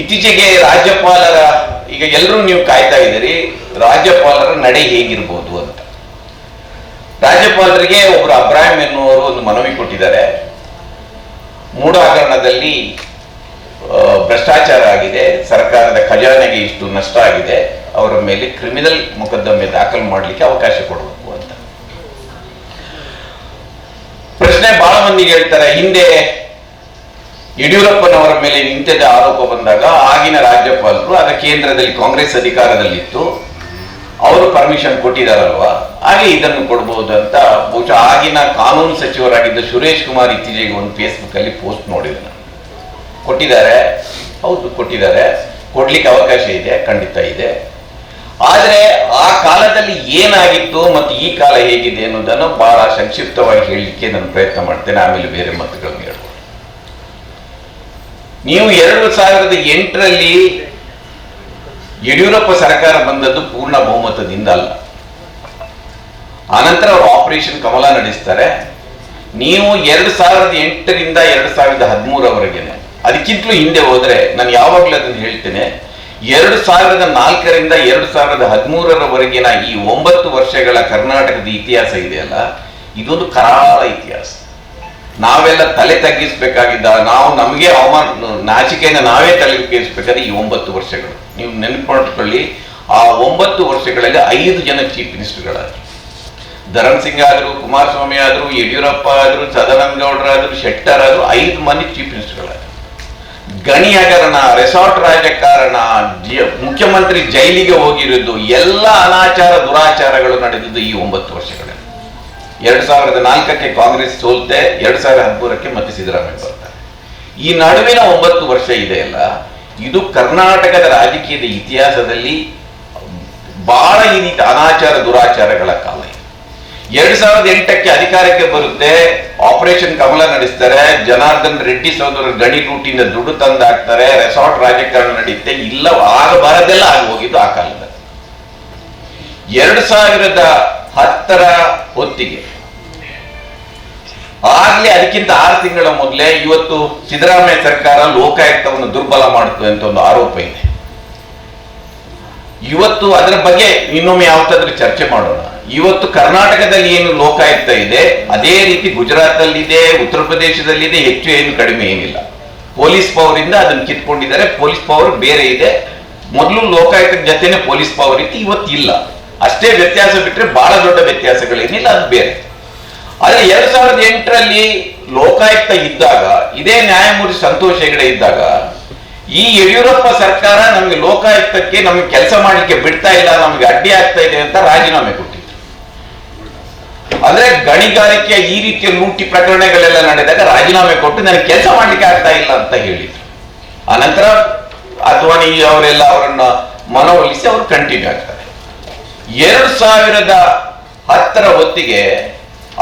ಇತ್ತೀಚೆಗೆ ರಾಜ್ಯಪಾಲರ, ಈಗ ಎಲ್ಲರೂ ನೀವು ಕಾಯ್ತಾ ಇದ್ದೀರಿ, ರಾಜ್ಯಪಾಲರ ನಡೆ ಹೇಗಿರ್ಬೋದು ಅಂತ. ರಾಜ್ಯಪಾಲರಿಗೆ ಒಬ್ಬರು ಅಬ್ರಾಹಿಂ ಎನ್ನುವರು ಒಂದು ಮನವಿ ಕೊಟ್ಟಿದ್ದಾರೆ. ಮೂಡಾಕರಣದಲ್ಲಿ ಭ್ರಷ್ಟಾಚಾರ ಆಗಿದೆ, ಸರ್ಕಾರದ ಖಜಾನೆಗೆ ಇಷ್ಟು ನಷ್ಟ ಆಗಿದೆ, ಅವರ ಮೇಲೆ ಕ್ರಿಮಿನಲ್ ಮೊಕದ್ದಮೆ ದಾಖಲು ಮಾಡಲಿಕ್ಕೆ ಅವಕಾಶ ಕೊಡಬೇಕು ಅಂತ. ಪ್ರಶ್ನೆ ಬಹಳ ಮಂದಿಗೆ ಹೇಳ್ತಾರೆ, ಹಿಂದೆ ಯಡಿಯೂರಪ್ಪನವರ ಮೇಲೆ ನಿಂತದ ಆರೋಪ ಬಂದಾಗ ಆಗಿನ ರಾಜ್ಯಪಾಲರು, ಆಗ ಕೇಂದ್ರದಲ್ಲಿ ಕಾಂಗ್ರೆಸ್ ಅಧಿಕಾರದಲ್ಲಿತ್ತು, ಅವರು ಪರ್ಮಿಷನ್ ಕೊಟ್ಟಿದಾರಲ್ವಾ? ಹಾಗೆ ಇದನ್ನು ಕೊಡಬಹುದು ಅಂತ ಬಹುಶಃ ಆಗಿನ ಕಾನೂನು ಸಚಿವರಾಗಿದ್ದ ಸುರೇಶ್ ಕುಮಾರ್ ಇತ್ತೀಚೆಗೆ ಒಂದು ಫೇಸ್ಬುಕ್ ಅಲ್ಲಿ ಪೋಸ್ಟ್ ನೋಡಿದೆ ನಾನು ಕೊಟ್ಟಿದ್ದಾರೆ. ಹೌದು, ಕೊಟ್ಟಿದ್ದಾರೆ. ಕೊಡ್ಲಿಕ್ಕೆ ಅವಕಾಶ ಇದೆ, ಖಂಡಿತ ಇದೆ. ಆದರೆ ಆ ಕಾಲದಲ್ಲಿ ಏನಾಗಿತ್ತು ಮತ್ತು ಈ ಕಾಲ ಹೇಗಿದೆ ಅನ್ನೋದನ್ನು ಬಹಳ ಸಂಕ್ಷಿಪ್ತವಾಗಿ ಹೇಳಲಿಕ್ಕೆ ನಾನು ಪ್ರಯತ್ನ ಮಾಡ್ತೇನೆ. ಆಮೇಲೆ ಬೇರೆ ಮತಗಳನ್ನು ನೀವು ಎರಡು ಸಾವಿರದ ಎಂಟರಲ್ಲಿ ಯಡಿಯೂರಪ್ಪ ಸರ್ಕಾರ ಬಂದದ್ದು ಪೂರ್ಣ ಬಹುಮತದಿಂದ ಅಲ್ಲ. ಆನಂತರ ಅವರು ಆಪರೇಷನ್ ಕಮಲ ನಡೆಸ್ತಾರೆ. ನೀವು ಎರಡು ಸಾವಿರದ ಎಂಟರಿಂದ ಎರಡು ಸಾವಿರದ ಹದಿಮೂರವರೆಗೆನೆ. ಅದಕ್ಕಿಂತಲೂ ಹಿಂದೆ ಹೋದ್ರೆ ನಾನು ಯಾವಾಗಲೂ ಅದನ್ನು ಹೇಳ್ತೇನೆ. ಎರಡು ಸಾವಿರದ ನಾಲ್ಕರಿಂದ ಎರಡು ಸಾವಿರದ ಹದಿಮೂರರವರೆಗಿನ ಈ ಒಂಬತ್ತು ವರ್ಷಗಳ ಕರ್ನಾಟಕದ ಇತಿಹಾಸ ಇದೆಯಲ್ಲ ಇದೊಂದು ಕರಾಳ ಇತಿಹಾಸ. ನಾವೆಲ್ಲ ತಲೆ ತಗ್ಗಿಸ್ಬೇಕಾಗಿದ್ದ ನಾವು ನಮಗೆ ಅವಮಾನ, ನಾಚಿಕೆಯನ್ನು ನಾವೇ ತಲೆ ತಗ್ಗಿಸ್ಬೇಕಾದ್ರೆ ಈ ಒಂಬತ್ತು ವರ್ಷಗಳು. ನೀವು ನೆನಪು ಮಾಡ್ಕೊಳ್ಳಿ ಆ ಒಂಬತ್ತು ವರ್ಷಗಳಲ್ಲಿ ಐದು ಜನ ಚೀಫ್ ಮಿನಿಸ್ಟರ್ಗಳಾದ್ರು. ಧರಣ್ ಸಿಂಗ್ ಆದರು, ಕುಮಾರಸ್ವಾಮಿ ಆದರು, ಯಡಿಯೂರಪ್ಪ ಆದರು ಸದಾನಂದ ಗೌಡರಾದ್ರು ಶೆಟ್ಟರ್ ಆದರು ಐದು ಮಂದಿ ಚೀಫ್ ಮಿನಿಸ್ಟರ್ಗಳಾದ್ರು. ಗಣಿ ಹಗರಣ ರೆಸಾರ್ಟ್ ರಾಜಕಾರಣ ಮುಖ್ಯಮಂತ್ರಿ ಜೈಲಿಗೆ ಹೋಗಿರೋದು, ಎಲ್ಲ ಅನಾಚಾರ ದುರಾಚಾರಗಳು ನಡೆದಿದ್ದು ಈ ಒಂಬತ್ತು ವರ್ಷಗಳಲ್ಲಿ. ಎರಡ್ ಸಾವಿರದ ನಾಲ್ಕಕ್ಕೆ ಕಾಂಗ್ರೆಸ್ ಸೋಲ್ತೆ, ಎರಡ್ ಸಾವಿರದ ಹದಿಮೂರಕ್ಕೆ ಮತ್ತೆ ಸಿದ್ದರಾಮಯ್ಯ ಬರ್ತಾರೆ. ಈ ನಡುವಿನ ಒಂಬತ್ತು ವರ್ಷ ಇದೆ ಅಲ್ಲ, ಇದು ಕರ್ನಾಟಕದ ರಾಜಕೀಯದ ಇತಿಹಾಸದಲ್ಲಿ ಬಹಳ ಈ ರೀತಿ ಅನಾಚಾರ ದುರಾಚಾರಗಳ ಕಾಲ ಇದೆ. ಎರಡ್ ಸಾವಿರದ ಎಂಟಕ್ಕೆ ಅಧಿಕಾರಕ್ಕೆ ಬರುತ್ತೆ, ಆಪರೇಷನ್ ಕಮಲ ನಡೆಸ್ತಾರೆ, ಜನಾರ್ದನ್ ರೆಡ್ಡಿ ಸಹೋದರರು ಗಣಿ ರೂಟಿಂದ ದುಡ್ಡು ತಂದು ಹಾಕ್ತಾರೆ ರೆಸಾರ್ಟ್ ರಾಜಕಾರಣ ನಡೆಯುತ್ತೆ ಇಲ್ಲ, ಆಗ ಬರದೆಲ್ಲ ಆಗಿ ಹೋಗಿದ್ದು ಆ ಕಾಲದಲ್ಲಿ. ಎರಡ್ ಸಾವಿರದ ಹತ್ತರ ಹೊತ್ತಿಗೆ ಆಗ್ಲೇ ಅದಕ್ಕಿಂತ ಆರು ತಿಂಗಳ ಮೊದಲೇ ಇವತ್ತು ಸಿದ್ದರಾಮಯ್ಯ ಸರ್ಕಾರ ಲೋಕಾಯುಕ್ತವನ್ನು ದುರ್ಬಲ ಮಾಡುತ್ತೆ ಅಂತ ಒಂದು ಆರೋಪ ಇದೆ. ಇವತ್ತು ಅದರ ಬಗ್ಗೆ ಇನ್ನೊಮ್ಮೆ ಯಾವತ್ತಾದ್ರೂ ಚರ್ಚೆ ಮಾಡೋಣ. ಇವತ್ತು ಕರ್ನಾಟಕದಲ್ಲಿ ಏನು ಲೋಕಾಯುಕ್ತ ಇದೆ, ಅದೇ ರೀತಿ ಗುಜರಾತಲ್ಲಿದೆ, ಉತ್ತರ ಪ್ರದೇಶದಲ್ಲಿದೆ, ಹೆಚ್ಚು ಏನು ಕಡಿಮೆ ಏನಿಲ್ಲ. ಪೊಲೀಸ್ ಪವರ್ ಇಂದ ಅದನ್ನು ಕಿತ್ಕೊಂಡಿದ್ದಾರೆ, ಪೊಲೀಸ್ ಪವರ್ ಬೇರೆ ಇದೆ. ಮೊದಲು ಲೋಕಾಯುಕ್ತ ಜೊತೆನೆ ಪೊಲೀಸ್ ಪವರ್ ಇತ್ತು ಇವತ್ತು ಇಲ್ಲ ಅಷ್ಟೇ ವ್ಯತ್ಯಾಸ ಬಿಟ್ರೆ ಬಹಳ ದೊಡ್ಡ ವ್ಯತ್ಯಾಸಗಳೇನಿಲ್ಲ, ಅದು ಬೇರೆ. ಆದ್ರೆ ಎರಡ್ ಸಾವಿರದ ಎಂಟರಲ್ಲಿ ಲೋಕಾಯುಕ್ತ ಇದ್ದಾಗ, ಇದೇ ನ್ಯಾಯಮೂರ್ತಿ ಸಂತೋಷ್ ಹೆಗಡೆ ಇದ್ದಾಗ, ಈ ಯಡಿಯೂರಪ್ಪ ಸರ್ಕಾರ ನಮಗೆ ಲೋಕಾಯುಕ್ತಕ್ಕೆ ನಮಗೆ ಕೆಲಸ ಮಾಡಲಿಕ್ಕೆ ಬಿಡ್ತಾ ಇಲ್ಲ, ನಮಗೆ ಅಡ್ಡಿ ಆಗ್ತಾ ಇದೆ ಅಂತ ರಾಜೀನಾಮೆ ಕೊಟ್ಟಿದ್ರು ಅಂದ್ರೆ ಗಣಿಗಾರಿಕೆಯ ಈ ರೀತಿಯ ಲೂಟಿ ಪ್ರಕರಣಗಳೆಲ್ಲ ನಡೆದಾಗ ರಾಜೀನಾಮೆ ಕೊಟ್ಟು ನನಗೆ ಕೆಲಸ ಮಾಡ್ಲಿಕ್ಕೆ ಆಗ್ತಾ ಇಲ್ಲ ಅಂತ ಹೇಳಿದ್ರು. ಆನಂತರ ಅದ್ವಾನಿ ಅವರೆಲ್ಲ ಅವರನ್ನ ಮನವೊಲಿಸಿ ಅವರು ಕಂಟಿನ್ಯೂ ಆಗ್ತಾರೆ. ಎರಡು ಸಾವಿರದ ಹತ್ತರ ಹೊತ್ತಿಗೆ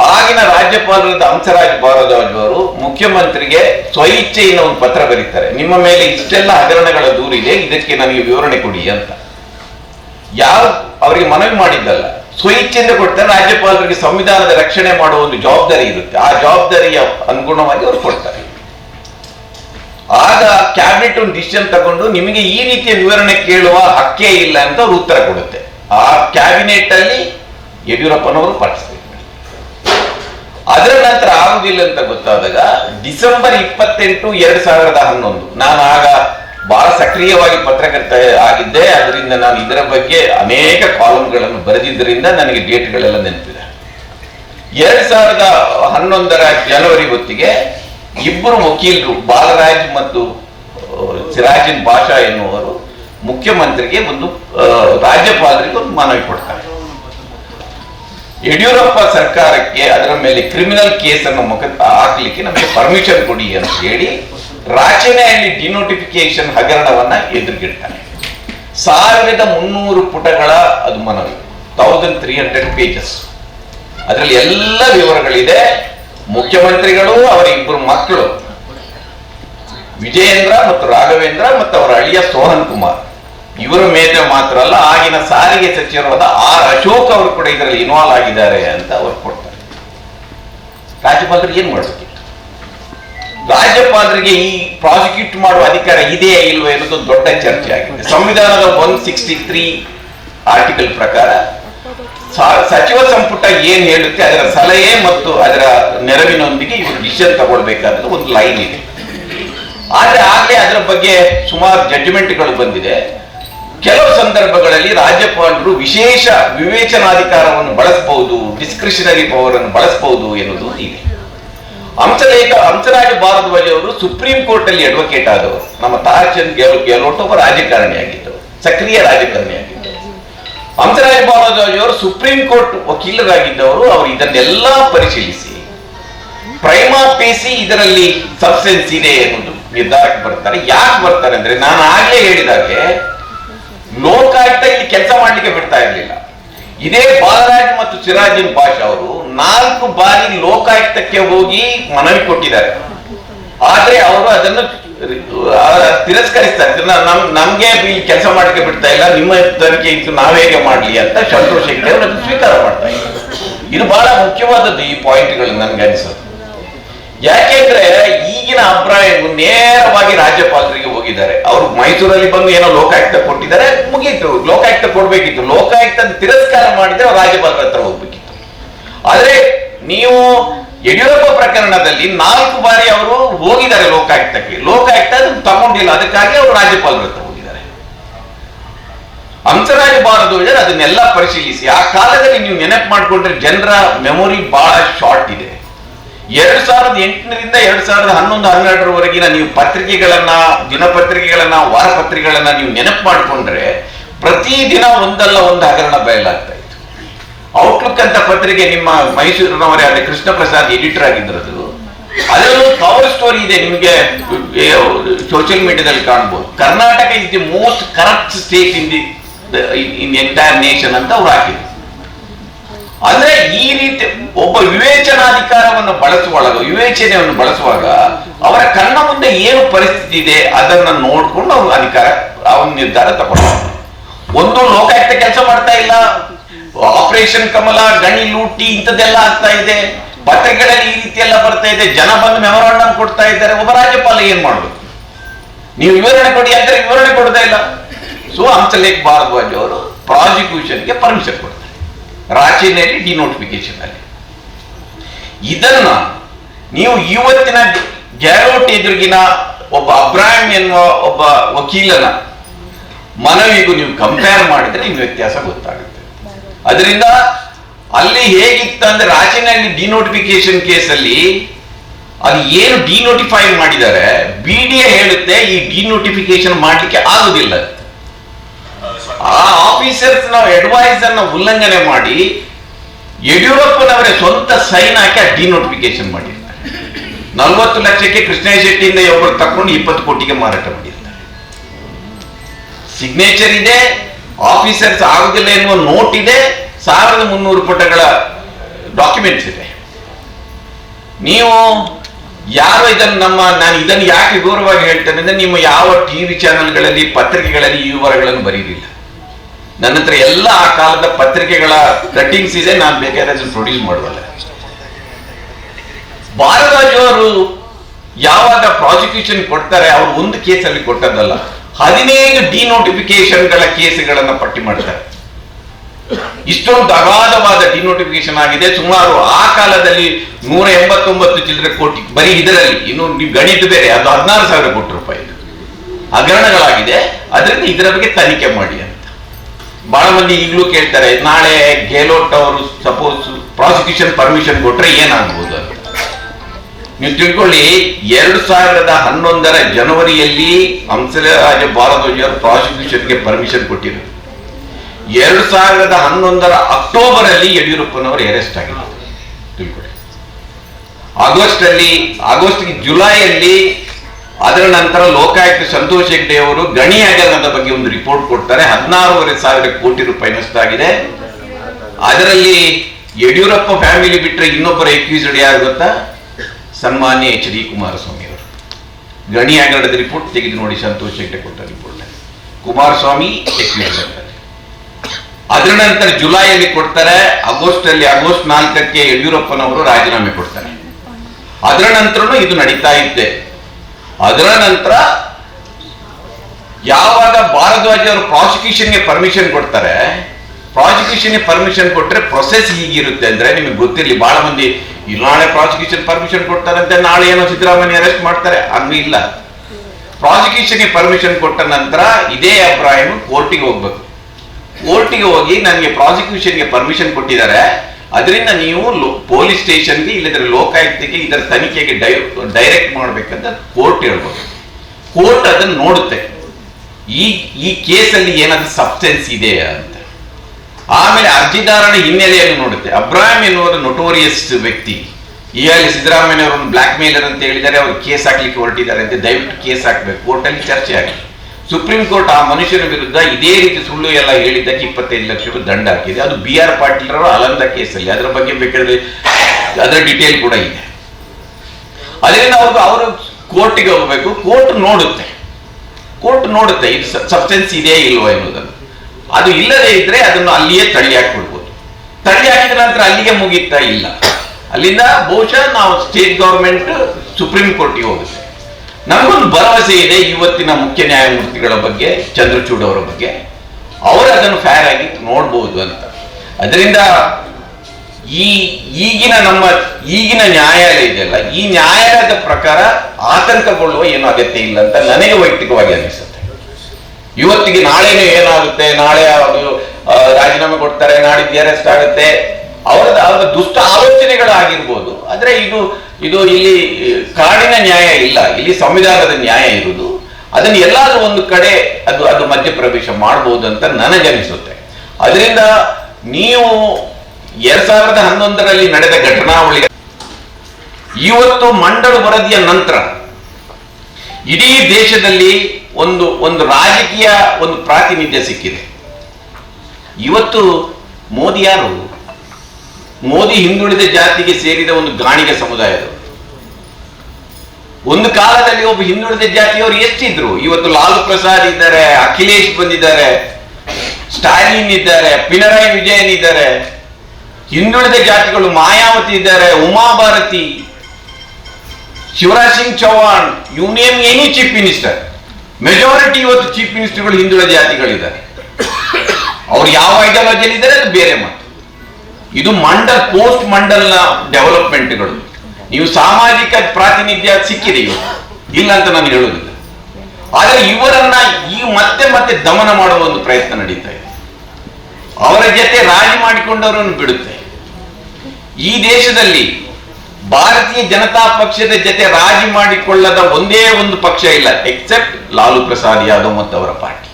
ಆಗಿನ ರಾಜ್ಯಪಾಲರಾದ ಹಂಸರಾಜ್ ಭಾರದ್ವಾಜ್ ಅವರು ಮುಖ್ಯಮಂತ್ರಿಗೆ ಸ್ವಇಚ್ಛೆಯಿಂದ ಒಂದು ಪತ್ರ ಬರೀತಾರೆ. ನಿಮ್ಮ ಮೇಲೆ ಇಷ್ಟೆಲ್ಲ ಹಗರಣಗಳ ದೂರಿದೆ ಇದಕ್ಕೆ ನನಗೆ ವಿವರಣೆ ಕೊಡಿ ಅಂತ. ಯಾರು ಅವರಿಗೆ ಮನವಿ ಮಾಡಿದ್ದಲ್ಲ. ಸ್ವಇಚ್ಛೆಯಿಂದ ಕೊಡ್ತಾರೆ, ರಾಜ್ಯಪಾಲರಿಗೆ ಸಂವಿಧಾನದ ರಕ್ಷಣೆ ಮಾಡುವ ಒಂದು ಜವಾಬ್ದಾರಿ ಇರುತ್ತೆ. ಆ ಜವಾಬ್ದಾರಿಯ ಅನುಗುಣವಾಗಿ ಅವರು ಕೊಡ್ತಾರೆ. ಆಗ ಕ್ಯಾಬಿನೆಟ್ ಒಂದು ಡಿಸಿಷನ್ ತಗೊಂಡು ನಿಮಗೆ ಈ ರೀತಿಯ ವಿವರಣೆ ಕೇಳುವ ಹಕ್ಕೇ ಇಲ್ಲ ಅಂತ ಅವ್ರು ಉತ್ತರ ಕೊಡುತ್ತೆ. ಆ ಕ್ಯಾಬಿನೆಟ್ ಅಲ್ಲಿ ಯಡಿಯೂರಪ್ಪನವರು ಮಾಡಿ ಅದರ ನಂತರ ಆಗುದಿಲ್ಲ ಅಂತ ಗೊತ್ತಾದಾಗ ಡಿಸೆಂಬರ್ ಇಪ್ಪತ್ತೆಂಟು ಎರಡ್ ಸಾವಿರದ ಹನ್ನೊಂದು. ನಾನು ಆಗ ಬಹಳ ಸಕ್ರಿಯವಾಗಿ ಪತ್ರಕರ್ತ ಆಗಿದ್ದೆ. ಅದರಿಂದ ನಾನು ಇದರ ಬಗ್ಗೆ ಅನೇಕ ಕಾಲಂಗಳನ್ನು ಬರೆದಿದ್ದರಿಂದ ನನಗೆ ಡೇಟ್ಗಳೆಲ್ಲ ನೆನಪಿದೆ. ಎರಡ್ ಸಾವಿರದ ಹನ್ನೊಂದರ ಜನವರಿ ಹೊತ್ತಿಗೆ ಇಬ್ಬರು ವಕೀಲರು ಬಾಲರಾಜ್ ಮತ್ತು ಸಿರಾಜಿನ್ ಬಾಷಾ ಎನ್ನುವರು ಮುಖ್ಯಮಂತ್ರಿಗೆ ಒಂದು ರಾಜ್ಯಪಾಲರಿಗೆ ಒಂದು ಮನವಿ ಕೊಡ್ತಾರೆ. ಯಡಿಯೂರಪ್ಪ ಸರ್ಕಾರಕ್ಕೆ ಅದರ ಮೇಲೆ ಕ್ರಿಮಿನಲ್ ಕೇಸನ್ನು ಮುಖ ಹಾಕ್ಲಿಕ್ಕೆ ನಮಗೆ ಪರ್ಮಿಷನ್ ಕೊಡಿ ಅಂತ ಹೇಳಿ ರಾಚನೆಯಲ್ಲಿ ಡಿನೋಟಿಫಿಕೇಶನ್ ಹಗರಣವನ್ನ ಎದುರುಗಿಡ್ತಾನೆ ಸಾವಿರದ ಮುನ್ನೂರು ಪುಟಗಳ ಅದು ಮನವಿ ತೌಸಂಡ್ ತ್ರೀ ಹಂಡ್ರೆಡ್ ಪೇಜಸ್ ಅದರಲ್ಲಿ ಎಲ್ಲ ವಿವರಗಳಿದೆ. ಮುಖ್ಯಮಂತ್ರಿಗಳು ಅವರ ಇಬ್ಬರು ಮಕ್ಕಳು. ವಿಜಯೇಂದ್ರ ಮತ್ತು ರಾಘವೇಂದ್ರ ಮತ್ತು ಅವರ ಅಳಿಯ ಸೋಹನ್ ಕುಮಾರ್. ಇವರ ಮೇಲೆ ಮಾತ್ರ ಅಲ್ಲ, ಆಗಿನ ಸಾರಿಗೆ ಸಚಿವರಾದ ಆರ್ ಅಶೋಕ್ ಅವರು ಕೂಡ ಇದರಲ್ಲಿ ಇನ್ವಾಲ್ವ್ ಆಗಿದ್ದಾರೆ ಅಂತ ಅವರು ಕೊಡ್ತಾರೆ. ರಾಜ್ಯಪಾಲರು ಏನ್ ಮಾಡಬೇಕಿತ್ತು ರಾಜ್ಯಪಾಲರಿಗೆ ಈ ಪ್ರಾಸಿಕ್ಯೂಟ್ ಮಾಡುವ ಅಧಿಕಾರ ಇದೆಯಾ ಇಲ್ವೋ ಎನ್ನುವುದು ದೊಡ್ಡ ಚರ್ಚೆ ಆಗಿದೆ. ಸಂವಿಧಾನದ ಒನ್ ಸಿಕ್ಸ್ಟಿ ತ್ರೀ ಆರ್ಟಿಕಲ್ ಪ್ರಕಾರ ಸಚಿವ ಸಂಪುಟ ಏನ್ ಹೇಳುತ್ತೆ, ಅದರ ಸಲಹೆ ಮತ್ತು ಅದರ ನೆರವಿನೊಂದಿಗೆ ಇವರು ಡಿಸಿಷನ್ ತಗೊಳ್ಬೇಕಾದ್ರೆ ಒಂದು ಲೈನ್ ಇದೆ. ಆದ್ರೆ ಆಗ್ಲೇ ಅದರ ಬಗ್ಗೆ ಸುಮಾರು ಜಡ್ಜ್ಮೆಂಟ್ಗಳು ಬಂದಿದೆ. ಕೆಲವು ಸಂದರ್ಭಗಳಲ್ಲಿ ರಾಜ್ಯಪಾಲರು ವಿಶೇಷ ವಿವೇಚನಾಧಿಕಾರವನ್ನು ಬಳಸಬಹುದು ಡಿಸ್ಕ್ರಿಷನರಿ ಪವರ್ ಅನ್ನು ಬಳಸಬಹುದು ಎನ್ನುವುದು ಇದೆ ಹಂಸಲೇಖ, ಹಂಸರಾಜ ಭಾರದ್ವಾಜ್ ಅವರು ಸುಪ್ರೀಂ ಕೋರ್ಟ್ ಅಲ್ಲಿ ಅಡ್ವೊಕೇಟ್ ಆದವರು. ನಮ್ಮ ತಾರಚಂದ್ ಗೆಹ್ಲೋ- ಗೆಹ್ಲೋಟ್ ಒಬ್ಬ ರಾಜಕಾರಣಿಯಾಗಿದ್ದರು ಸಕ್ರಿಯ ರಾಜಕಾರಣಿಯಾಗಿದ್ದರು ಹಂಸರಾಜ ಭಾರದ್ವಾಜ್ ಅವರು ಸುಪ್ರೀಂ ಕೋರ್ಟ್ ವಕೀಲರಾಗಿದ್ದವರು, ಅವರು ಇದನ್ನೆಲ್ಲ ಪರಿಶೀಲಿಸಿ ಪ್ರೈಮಾ ಪೇಸಿ ಇದರಲ್ಲಿ ಸಬ್ಸೆನ್ಸ್ ಇದೆ ಎನ್ನುವುದು ನಿರ್ಧಾರಕ್ಕೆ ಬರ್ತಾರೆ. ಯಾಕೆ ಬರ್ತಾರೆ ಅಂದ್ರೆ, ನಾನು ಆಗ್ಲೇ ಹೇಳಿದಾಗೆ ಲೋಕಾಯುಕ್ತ ಇಲ್ಲಿ ಕೆಲಸ ಮಾಡ್ಲಿಕ್ಕೆ ಬಿಡ್ತಾ ಇರಲಿಲ್ಲ. ಇದೇ ಬಾಲರಾಜ್ ಮತ್ತು ಸಿರಾಜಿನ್ ಪಾಷ ಅವರು ನಾಲ್ಕು ಬಾರಿ ಲೋಕಾಯುಕ್ತಕ್ಕೆ ಹೋಗಿ ಮನವಿ ಕೊಟ್ಟಿದ್ದಾರೆ. ಆದ್ರೆ ಅವರು ಅದನ್ನು ತಿರಸ್ಕರಿಸ್ತಾರೆ. ನಮ್ಗೆ ಇಲ್ಲಿ ಕೆಲಸ ಮಾಡ್ಲಿಕ್ಕೆ ಬಿಡ್ತಾ ಇಲ್ಲ. ನಿಮ್ಮ ತನಿಖೆ ಇತ್ತು ನಾವೇಗೆ ಮಾಡ್ಲಿ ಅಂತ ಸಂತೋಷ್ ಹೆಗ್ಡೆ ಅವರು ಸ್ವೀಕಾರ ಮಾಡ್ತಾ ಇದ್ದಾರೆ. ಇದು ಬಹಳ ಮುಖ್ಯವಾದದ್ದು ಈ ಪಾಯಿಂಟ್ಗಳು ನನ್ಗೆ ಅನಿಸೋದು ಯಾಕೆಂದ್ರೆ ಈಗಿನ ಅಭಿಪ್ರಾಯವು ನೇರವಾಗಿ ರಾಜ್ಯಪಾಲರಿಗೆ ಹೋಗಿದ್ದಾರೆ. ಅವರು ಮೈಸೂರಲ್ಲಿ ಬಂದು ಏನೋ ಲೋಕಾಯುಕ್ತ ಕೊಟ್ಟಿದ್ದಾರೆ, ಮುಗೀತು. ಲೋಕಾಯುಕ್ತ ಕೊಡ್ಬೇಕಿತ್ತು. ಲೋಕಾಯುಕ್ತ ತಿರಸ್ಕಾರ ಮಾಡಿದ್ರೆ ರಾಜ್ಯಪಾಲರ ಹತ್ರ ಹೋಗ್ಬೇಕಿತ್ತು. ಆದ್ರೆ ನೀವು ಯಡಿಯೂರಪ್ಪ ಪ್ರಕರಣದಲ್ಲಿ ನಾಲ್ಕು ಬಾರಿ ಅವರು ಹೋಗಿದ್ದಾರೆ ಲೋಕಾಯುಕ್ತಕ್ಕೆ. ಲೋಕಾಯುಕ್ತ ಅದನ್ನು ತಗೊಂಡಿಲ್ಲ. ಅದಕ್ಕಾಗಿ ಅವರು ರಾಜ್ಯಪಾಲರ ಹತ್ರ ಹೋಗಿದ್ದಾರೆ. ಭಾರದ್ವಾಜರ್ ಅದನ್ನೆಲ್ಲ ಪರಿಶೀಲಿಸಿ, ಆ ಕಾಲದಲ್ಲಿ ನೀವು ನೆನಪು ಮಾಡಿಕೊಂಡ್ರೆ ಜನರ ಮೆಮೊರಿ ಬಹಳ ಶಾರ್ಟ್ ಇದೆ. ಎರಡ್ ಸಾವಿರದ ಎಂಟರಿಂದ ಎರಡು ಸಾವಿರದ ಹನ್ನೊಂದು ಹನ್ನೆರಡರವರೆಗಿನ ನೀವು ಪತ್ರಿಕೆಗಳನ್ನ, ದಿನಪತ್ರಿಕೆಗಳನ್ನ, ವಾರಪತ್ರಿಕೆಗಳನ್ನ ನೀವು ನೆನಪು ಮಾಡಿಕೊಂಡ್ರೆ ಪ್ರತಿದಿನ ಒಂದಲ್ಲ ಒಂದು ಹಗರಣ ಬಯಲಾಗ್ತಾ ಇತ್ತು. ಔಟ್ಲುಕ್ ಅಂತ ಪತ್ರಿಕೆ ನಿಮ್ಮ ಮೈಸೂರಿನವರೇ ಆದ ಕೃಷ್ಣ ಪ್ರಸಾದ್ ಎಡಿಟರ್ ಆಗಿದ್ರದ್ದು ಅದರಲ್ಲೂ ಕವರ್ ಸ್ಟೋರಿ ಇದೆ ನಿಮಗೆ ಸೋಷಿಯಲ್ ಮೀಡಿಯಾದಲ್ಲಿ ಕಾಣ್ಬೋದು. Karnataka is the most corrupt state in the in entire nation ಅಂತ ಅವ್ರು ಹಾಕಿದ್ರು. ಅಂದ್ರೆ ಈ ರೀತಿ ಒಬ್ಬ ವಿವೇಚನಾಧಿಕಾರವನ್ನು ಬಳಸುವಾಗ ವಿವೇಚನೆಯನ್ನು ಬಳಸುವಾಗ ಅವರ ಕಣ್ಣ ಮುಂದೆ ಏನು ಪರಿಸ್ಥಿತಿ ಇದೆ ಅದನ್ನ ನೋಡ್ಕೊಂಡು ಅವ್ರು ಅಧಿಕಾರ, ಅವನ ನಿರ್ಧಾರ ತಗೊಳ್ತಾರೆ ಒಂದು ಲೋಕಾಯುಕ್ತ ಕೆಲಸ ಮಾಡ್ತಾ ಇಲ್ಲ ಆಪರೇಷನ್ ಕಮಲ, ಗಣಿ ಲೂಟಿ ಇಂಥದ್ದೆಲ್ಲ ಆಗ್ತಾ ಇದೆ, ಪತ್ರಿಕೆಗಳಲ್ಲಿ ಈ ರೀತಿ ಎಲ್ಲ ಬರ್ತಾ ಇದೆ, ಜನ ಬಂದು ಮೆಮೊರಾಂಡಮ್ ಕೊಡ್ತಾ ಇದ್ದಾರೆ, ಒಬ್ಬ ರಾಜ್ಯಪಾಲ ಏನ್ ಮಾಡ್ಬೇಕು? ನೀವು ವಿವರಣೆ ಕೊಡಿ ಅಂದ್ರೆ ವಿವರಣೆ ಕೊಡ್ತಾ ಇಲ್ಲ. ಸೊ ಹಂಸಲೇಖ್ ಭಾರದ್ವಾಜ್ ಅವರು ಪ್ರಾಸಿಕ್ಯೂಷನ್ಗೆ ಪರ್ಮಿಷನ್ ಕೊಡ್ತಾರೆ. ರಾಂಚಿನಲ್ಲಿ ಡಿನೋಟಿಫಿಕೇಶನ್ ಅಲ್ಲಿ. ಇದನ್ನ ನೀವು ಇವತ್ತಿನ ಗ್ಯಾರೋಟ್ ಎದುರುಗಿನ ಒಬ್ಬ ಅಬ್ರಾಹಿಂ ಎನ್ನುವ ಒಬ್ಬ ವಕೀಲನ ಮನವಿಗೂ ನೀವು ಕಂಪೇರ್ ಮಾಡಿದ್ರೆ ನಿಮ್ಗೆ ವ್ಯತ್ಯಾಸ ಗೊತ್ತಾಗುತ್ತೆ. ಅದರಿಂದ ಅಲ್ಲಿ ಹೇಗಿತ್ತಂದ್ರೆ ರಾಜಿನಲ್ಲಿ ಡಿನೋಟಿಫಿಕೇಶನ್ ಕೇಸಲ್ಲಿ ಅದು ಏನು ಡಿನೋಟಿಫೈ ಮಾಡಿದ್ದಾರೆ ಬಿ ಡಿ ಎ ಹೇಳುತ್ತೆ ಈ ಡಿನೋಟಿಫಿಕೇಶನ್ ಮಾಡ್ಲಿಕ್ಕೆ ಆಗುದಿಲ್ಲ. ಆ ಆಫೀಸರ್ಸ್ ನಾವು ಅಡ್ವೈಸ್ ಅನ್ನ ಉಲ್ಲಂಘನೆ ಮಾಡಿ ಯಡಿಯೂರಪ್ಪನವರೇ ಸ್ವಂತ ಸೈನ್ ಹಾಕಿ ಆ ಡಿನೋಟಿಫಿಕೇಶನ್ ಮಾಡಿರ್ತಾರೆ. ನಲವತ್ತು ಲಕ್ಷಕ್ಕೆ ಕೃಷ್ಣ ಶೆಟ್ಟಿಯಿಂದ ಒಬ್ಬರು ತಕೊಂಡು ಇಪ್ಪತ್ತು ಕೋಟಿಗೆ ಮಾರಾಟ ಮಾಡಿರ್ತಾರೆ. ಸಿಗ್ನೇಚರ್ ಇದೆ, ಆಫೀಸರ್ಸ್ ಆಗುದಿಲ್ಲ ಎನ್ನುವ ನೋಟ್ ಇದೆ, ಸಾವಿರದ ಮುನ್ನೂರು ಪುಟಗಳ ಡಾಕ್ಯುಮೆಂಟ್ಸ್ ಇದೆ. ನೀವು ಯಾರು ಇದನ್ನು ನಮ್ಮ, ನಾನು ಇದನ್ನು ಯಾಕೆ ಗೌರವವಾಗಿ ಹೇಳ್ತೇನೆ ಅಂದ್ರೆ, ನಿಮ್ಮ ಯಾವ ಟಿವಿ ಚಾನೆಲ್ಗಳಲ್ಲಿ ಪತ್ರಿಕೆಗಳಲ್ಲಿ ಈ ವಿವರಗಳನ್ನು ಬರೀದಿಲ್ಲ ನನ್ನ ಹತ್ರ ಎಲ್ಲ ಆ ಕಾಲದ ಪತ್ರಿಕೆಗಳ ಕಟ್ಟಿಂಗ್ಸ್ ಇದೆ ನಾನು ಅದನ್ನು ಪ್ರೊಡ್ಯೂಸ್ ಮಾಡುವಲ್ಲ ಭಾರದ್ವಾಜ್ ಅವರು ಯಾವಾಗ ಪ್ರಾಸಿಕ್ಯೂಷನ್ ಕೊಡ್ತಾರೆ, ಅವರು ಒಂದು ಕೇಸಲ್ಲಿ ಕೊಟ್ಟದ್ದಲ್ಲ. ಹದಿನೈದು ಡಿನೋಟಿಫಿಕೇಶನ್ಗಳ ಕೇಸ್ಗಳನ್ನ ಪಟ್ಟಿ ಮಾಡ್ತಾರೆ. ಇಷ್ಟೊಂದು ಅಗಾಧವಾದ ಡಿನೋಟಿಫಿಕೇಶನ್ ಆಗಿದೆ. ಸುಮಾರು ಆ ಕಾಲದಲ್ಲಿ ನೂರ ಎಂಬತ್ತೊಂಬತ್ತು ಚಿಲ್ಲರೆ ಕೋಟಿ, ಬರೀ ಇದರಲ್ಲಿ. ಇನ್ನು ನೀವು ಗಣಿತ ಬೇರೆ, ಅದು ಹದಿನಾರು ಸಾವಿರ ಕೋಟಿ ರೂಪಾಯಿ. ಹಗರಣಗಳಾಗಿದೆ. ಅದರಿಂದ ಇದರ ಬಗ್ಗೆ ತನಿಖೆ ಮಾಡಿ ಅಂತ. ಬಹಳ ಮಂದಿ ಈಗಲೂ ಕೇಳ್ತಾರೆ, ನಾಳೆ ಗೆಹ್ಲೋಟ್ ಅವರು ಸಪೋಸ್ ಪ್ರಾಸಿಕ್ಯೂಷನ್ ಪರ್ಮಿಷನ್ ಕೊಟ್ರೆ ಏನಾಗ್ಬೋದು ಅಂತ. ನೀವು ತಿಳ್ಕೊಳ್ಳಿ, ಎರಡು ಸಾವಿರದ ಹನ್ನೊಂದರ ಜನವರಿಯಲ್ಲಿ ಹಂಸರಾಜ ಭಾರದ್ವಾಜ್ ಪ್ರಾಸಿಕ್ಯೂಷನ್ಗೆ ಪರ್ಮಿಷನ್ ಕೊಟ್ಟಿದ್ರು. ಎರಡು ಸಾವಿರದ ಹನ್ನೊಂದರ ಅಕ್ಟೋಬರ್ ಅಲ್ಲಿ ಯಡಿಯೂರಪ್ಪನವರು ಅರೆಸ್ಟ್ ಆಗಿದ್ದರು ತಿಳ್ಕೊಳ್ಳಿ. ಆಗಸ್ಟ್ ಅಲ್ಲಿ ಆಗಸ್ಟ್ ಜುಲೈಯಲ್ಲಿ ಅದರ ನಂತರ ಲೋಕಾಯುಕ್ತ ಸಂತೋಷ್ ಹೆಗ್ಡೆ ಅವರು ಗಣಿ ಹಗರಣದ ಬಗ್ಗೆ ಒಂದು ರಿಪೋರ್ಟ್ ಕೊಡ್ತಾರೆ. ಹದಿನಾರೂವರೆ ಸಾವಿರ ಕೋಟಿ ರೂಪಾಯಿ ನಷ್ಟ ಆಗಿದೆ. ಅದರಲ್ಲಿ ಯಡಿಯೂರಪ್ಪ ಫ್ಯಾಮಿಲಿ ಬಿಟ್ಟರೆ ಇನ್ನೊಬ್ಬರ ಎಕ್ಯೂಸ್ಡ್ ಯಾರು ಗೊತ್ತಾ? ಸನ್ಮಾನ್ಯ ಎಚ್ ಡಿ ಕುಮಾರಸ್ವಾಮಿ ಅವರು. ಗಣಿ ಹಗರಣದ ರಿಪೋರ್ಟ್ ತೆಗೆದು ನೋಡಿ ಸಂತೋಷ್ ಹೆಗ್ಡೆ ಕೊಟ್ಟ ರಿಪೋರ್ಟ್ ಕುಮಾರಸ್ವಾಮಿ ಎಕ್ಯೂಸ್ಡ್ ಅದರ ನಂತರ ಜುಲೈಯಲ್ಲಿ ಕೊಡ್ತಾರೆ. ಆಗಸ್ಟ್ ಅಲ್ಲಿ ಆಗಸ್ಟ್ ನಾಲ್ಕಕ್ಕೆ ಯಡಿಯೂರಪ್ಪನವರು ರಾಜೀನಾಮೆ ಕೊಡ್ತಾರೆ. ಅದರ ನಂತರನೂ ಇದು ನಡೀತಾ ಇದ್ದೆ. ಅದರ ನಂತರ ಯಾವಾಗ ಭಾರದ್ವಾಜ್ ಅವರು ಪ್ರಾಸಿಕ್ಯೂಷನ್ಗೆ ಪರ್ಮಿಷನ್ ಕೊಡ್ತಾರೆ, ಪ್ರಾಸಿಕ್ಯೂಷನ್ಗೆ ಪರ್ಮಿಷನ್ ಕೊಟ್ಟರೆ ಪ್ರೊಸೆಸ್ ಹೀಗಿರುತ್ತೆ ಅಂದ್ರೆ ನಿಮಗೆ ಗೊತ್ತಿರಲಿ, ಭಾಳ ಮಂದಿ ನಾಳೆ ಪ್ರಾಸಿಕ್ಯೂಷನ್ ಪರ್ಮಿಷನ್ ಕೊಡ್ತಾರಂತೆ, ನಾಳೆ ಏನೋ ಸಿದ್ದರಾಮಯ್ಯ ಅರೆಸ್ಟ್ ಮಾಡ್ತಾರೆ, ಹಂಗ ಇಲ್ಲ. ಪ್ರಾಸಿಕ್ಯೂಷನ್ಗೆ ಪರ್ಮಿಷನ್ ಕೊಟ್ಟ ನಂತರ ಇದೇ ಅಭಿಪ್ರಾಯನು ಕೋರ್ಟಿಗೆ ಹೋಗ್ಬೇಕು. ಕೋರ್ಟಿಗೆ ಹೋಗಿ ನನಗೆ ಪ್ರಾಸಿಕ್ಯೂಷನ್ಗೆ ಪರ್ಮಿಷನ್ ಕೊಟ್ಟಿದ್ದಾರೆ. ಅದರಿಂದ ನೀವು ಪೊಲೀಸ್ ಸ್ಟೇಷನ್ಗೆ ಇಲ್ಲದ್ರೆ ಲೋಕಾಯುಕ್ತಕ್ಕೆ ಇದರ ತನಿಖೆಗೆ ಡೈರೆಕ್ಟ್ ಮಾಡಬೇಕಂತ ಕೋರ್ಟ್ ಹೇಳ್ಬೋದು. ಕೋರ್ಟ್ ಅದನ್ನು ನೋಡುತ್ತೆ. ಈ ಈ ಕೇಸಲ್ಲಿ ಏನಾದ್ರು ಸಬ್ಸ್ಟೆನ್ಸ್ ಇದೆ ಅಂತ. ಆಮೇಲೆ ಅರ್ಜಿದಾರನ ಹಿನ್ನೆಲೆಯನ್ನು ನೋಡುತ್ತೆ. ಅಬ್ರಾಹಿಂ ಎನ್ನುವರು ನೊಟೋರಿಯಸ್ ವ್ಯಕ್ತಿ. ಈಗಾಗಲೇ ಸಿದ್ದರಾಮಯ್ಯ ಅವರನ್ನು ಬ್ಲಾಕ್ ಮೇಲರ್ ಅಂತ ಹೇಳಿದ್ದಾರೆ. ಅವರು ಕೇಸ್ ಹಾಕ್ಲಿಕ್ಕೆ ಹೊರಟಿದ್ದಾರೆ ಅಂತ ದಯವಿಟ್ಟು ಕೇಸ್ ಹಾಕ್ಬೇಕು. ಕೋರ್ಟಲ್ಲಿ ಚರ್ಚೆ ಆಗಲಿ ಸುಪ್ರೀಂ ಕೋರ್ಟ್ ಆ ಮನುಷ್ಯನ ವಿರುದ್ಧ ಇದೇ ರೀತಿ ಸುಳ್ಳು ಎಲ್ಲ ಹೇಳಿದ್ದಕ್ಕೆ ಇಪ್ಪತ್ತೈದು ಲಕ್ಷ ರೂಪಾಯಿ ದಂಡ ಹಾಕಿದೆ. ಅದು ಬಿ ಆರ್ ಪಾಟೀಲ್ರ ಅಲಂದ ಕೇಸಲ್ಲಿ. ಅದರ ಬಗ್ಗೆ ಬೇಕಾದ್ರೆ ಅದರ ಡಿಟೇಲ್ ಕೂಡ ಇದೆ. ಅದರಿಂದ ಅವ್ರಿಗೆ ಅವರು ಕೋರ್ಟಿಗೆ ಹೋಗಬೇಕು. ಕೋರ್ಟ್ ನೋಡುತ್ತೆ. ಕೋರ್ಟ್ ನೋಡುತ್ತೆ. ಇದು ಸಬ್ಸ್ಟೆನ್ಸ್ ಇದೆಯೇ ಇಲ್ವೋ ಎನ್ನುವುದನ್ನು. ಅದು ಇಲ್ಲದೇ ಇದ್ರೆ ಅದನ್ನು ಅಲ್ಲಿಯೇ ತಳ್ಳಿ ಹಾಕ್ಬಿಡ್ಬೋದು. ತಳ್ಳಿ ಹಾಕಿದ ನಂತರ ಅಲ್ಲಿಗೆ ಮುಗೀತಾ ಇಲ್ಲ. ಅಲ್ಲಿಂದ ಬಹುಶಃ ನಾವು ಸ್ಟೇಟ್ ಗೌರ್ಮೆಂಟ್ ಸುಪ್ರೀಂ ಕೋರ್ಟಿಗೆ ಹೋಗುತ್ತೆ. ನಮಗೊಂದು ಭರವಸೆ ಇದೆ ಇವತ್ತಿನ ಮುಖ್ಯ ನ್ಯಾಯಮೂರ್ತಿಗಳ ಬಗ್ಗೆ, ಚಂದ್ರಚೂಡ್ ಅವರ ಬಗ್ಗೆ. ಅವರು ಅದನ್ನು ಫೇರ್ ಆಗಿ ನೋಡ್ಬೋದು ಅಂತ. ಅದರಿಂದ ಈ ಈಗಿನ ನಮ್ಮ ಈಗಿನ ನ್ಯಾಯಾಲಯ ಇದೆಯಲ್ಲ ಈ ನ್ಯಾಯಾಲಯದ ಪ್ರಕಾರ ಆತಂಕಗೊಳ್ಳುವ ಏನು ಅಗತ್ಯ ಇಲ್ಲ ಅಂತ ನನಗೆ ವೈಯಕ್ತಿಕವಾಗಿ ಅನಿಸುತ್ತೆ. ಇವತ್ತಿಗೆ ನಾಳೆನೇ ಏನಾಗುತ್ತೆ, ನಾಳೆ ಅದು ರಾಜೀನಾಮೆ ಕೊಡ್ತಾರೆ, ನಾಡಿದ್ದು ಅರೆಸ್ಟ್ ಆಗುತ್ತೆ. ಅವರದ, ಅವರ ದುಷ್ಟ ಆಲೋಚನೆಗಳಾಗಿರ್ಬೋದು, ಆದರೆ ಇದು ಇದು ಇಲ್ಲಿ ಕಾಡಿನ ನ್ಯಾಯ ಇಲ್ಲ. ಇಲ್ಲಿ ಸಂವಿಧಾನದ ನ್ಯಾಯ ಇರುವುದು. ಅದನ್ನು ಎಲ್ಲಾದರೂ ಒಂದು ಕಡೆ ಅದು ಅದು ಮಧ್ಯಪ್ರವೇಶ ಮಾಡಬಹುದು ಅಂತ ನನಗನಿಸುತ್ತೆ ಅದರಿಂದ ನೀವು ಎರಡ್ ಸಾವಿರದ ಹನ್ನೊಂದರಲ್ಲಿ ನಡೆದ ಘಟನಾವಳಿ ಇವತ್ತು ಮಂಡಳ ವರದಿಯ ನಂತರ ಇಡೀ ದೇಶದಲ್ಲಿ ಒಂದು ಒಂದು ರಾಜಕೀಯ ಒಂದು ಪ್ರಾತಿನಿಧ್ಯ ಸಿಕ್ಕಿದೆ. ಇವತ್ತು ಮೋದಿ ಯಾರು? ಮೋದಿ ಹಿಂದುಳಿದ ಜಾತಿಗೆ ಸೇರಿದ ಒಂದು ಗಾಣಿಗ ಅದು ಒಂದು ಕಾಲದಲ್ಲಿ ಒಬ್ಬ ಹಿಂದುಳಿದ ಜಾತಿಯವರು ಎಷ್ಟಿದ್ರು? ಇವತ್ತು ಲಾಲು ಪ್ರಸಾದ್ ಇದ್ದಾರೆ, ಅಖಿಲೇಶ್ ಬಂದಿದ್ದಾರೆ, ಸ್ಟಾಲಿನ್ ಇದ್ದಾರೆ, ಪಿಣರಾಯಿ ವಿಜಯನ್ ಇದ್ದಾರೆ. ಹಿಂದುಳಿದ ಜಾತಿಗಳು ಮಾಯಾವತಿ ಇದ್ದಾರೆ, Umabharati, Shivraj Singh Chouhan you name any chief minister majority ಇವತ್ತು ಚೀಫ್ ಮಿನಿಸ್ಟರ್ಗಳು ಹಿಂದುಳಿದ ಜಾತಿಗಳಿದ್ದಾರೆ. ಅವ್ರು ಯಾವ ಐಡಿಯಾಲಜಿಯಲ್ಲಿ ಇದ್ದಾರೆ ಅದು ಬೇರೆ ಮಾತು. ಇದು ಮಂಡಲ್ ಪೋಸ್ಟ್ ಮಂಡಲ್ನ ಡೆವಲಪ್ಮೆಂಟ್ಗಳು ನೀವು ಸಾಮಾಜಿಕ ಪ್ರಾತಿನಿಧ್ಯ ಸಿಕ್ಕಿದೆ ಇಲ್ಲ ಅಂತ ನಾನು ಹೇಳುವುದಿಲ್ಲ. ಆದರೆ ಇವರನ್ನ ಈ ಮತ್ತೆ ಮತ್ತೆ ದಮನ ಮಾಡುವ ಒಂದು ಪ್ರಯತ್ನ ನಡೀತಾ ಇದೆ. ಅವರ ಜೊತೆ ರಾಜಿ ಮಾಡಿಕೊಂಡವರನ್ನು ಬಿಡುತ್ತೆ. ಈ ದೇಶದಲ್ಲಿ ಭಾರತೀಯ ಜನತಾ ಪಕ್ಷದ ಜೊತೆ ರಾಜಿ ಮಾಡಿಕೊಳ್ಳದ ಒಂದೇ ಒಂದು ಪಕ್ಷ ಇಲ್ಲ ಎಕ್ಸೆಪ್ಟ್ ಲಾಲು ಪ್ರಸಾದ್ ಯಾದವ್ ಮತ್ತು ಅವರ ಪಾರ್ಟಿ.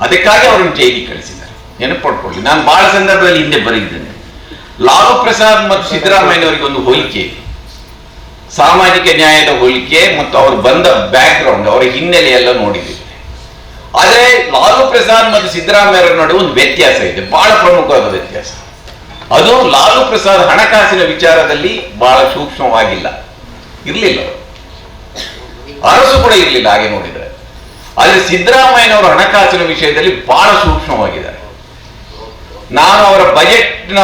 ಅದಕ್ಕಾಗಿ ಅವರನ್ನು ಜೈಲಿಗೆ ಕಳಿಸಿದ್ದಾರೆ. ನೆನಪು ಪಡ್ಕೊಳ್ಳಿ ನಾನು ಬಹಳ ಸಂದರ್ಭದಲ್ಲಿ ಹಿಂದೆ ಬರೆದಿದ್ದೇನೆ. ಲಾಲು ಪ್ರಸಾದ್ ಮತ್ತು ಸಿದ್ದರಾಮಯ್ಯನವರಿಗೆ ಒಂದು ಹೋಲಿಕೆ. ಸಾಮಾಜಿಕ ನ್ಯಾಯದ ಹೋಲಿಕೆ ಮತ್ತು ಅವರು ಬಂದ ಬ್ಯಾಕ್ ಗ್ರೌಂಡ್ ಅವರ ಹಿನ್ನೆಲೆ ಎಲ್ಲ ಆದರೆ ಲಾಲು ಪ್ರಸಾದ್ ಮತ್ತು ಸಿದ್ದರಾಮಯ್ಯರ ನಡುವೆ ಒಂದು ವ್ಯತ್ಯಾಸ ಇದೆ. ಬಹಳ ಪ್ರಮುಖವಾದ ವ್ಯತ್ಯಾಸ. ಅದು ಲಾಲು ಪ್ರಸಾದ್ ಹಣಕಾಸಿನ ವಿಚಾರದಲ್ಲಿ ಬಹಳ ಸೂಕ್ಷ್ಮವಾಗಿಲ್ಲ. ಇರಲಿಲ್ಲ. ಅರಸು ಕೂಡ ಇರಲಿಲ್ಲ, ಹಾಗೆ ನೋಡಿದರೆ. ಆದರೆ ಸಿದ್ದರಾಮಯ್ಯನವರು ಹಣಕಾಸಿನ ವಿಷಯದಲ್ಲಿ ಬಹಳ ಸೂಕ್ಷ್ಮವಾಗಿದ್ದಾರೆ. ನಾನು ಅವರ ಬಜೆಟ್ನ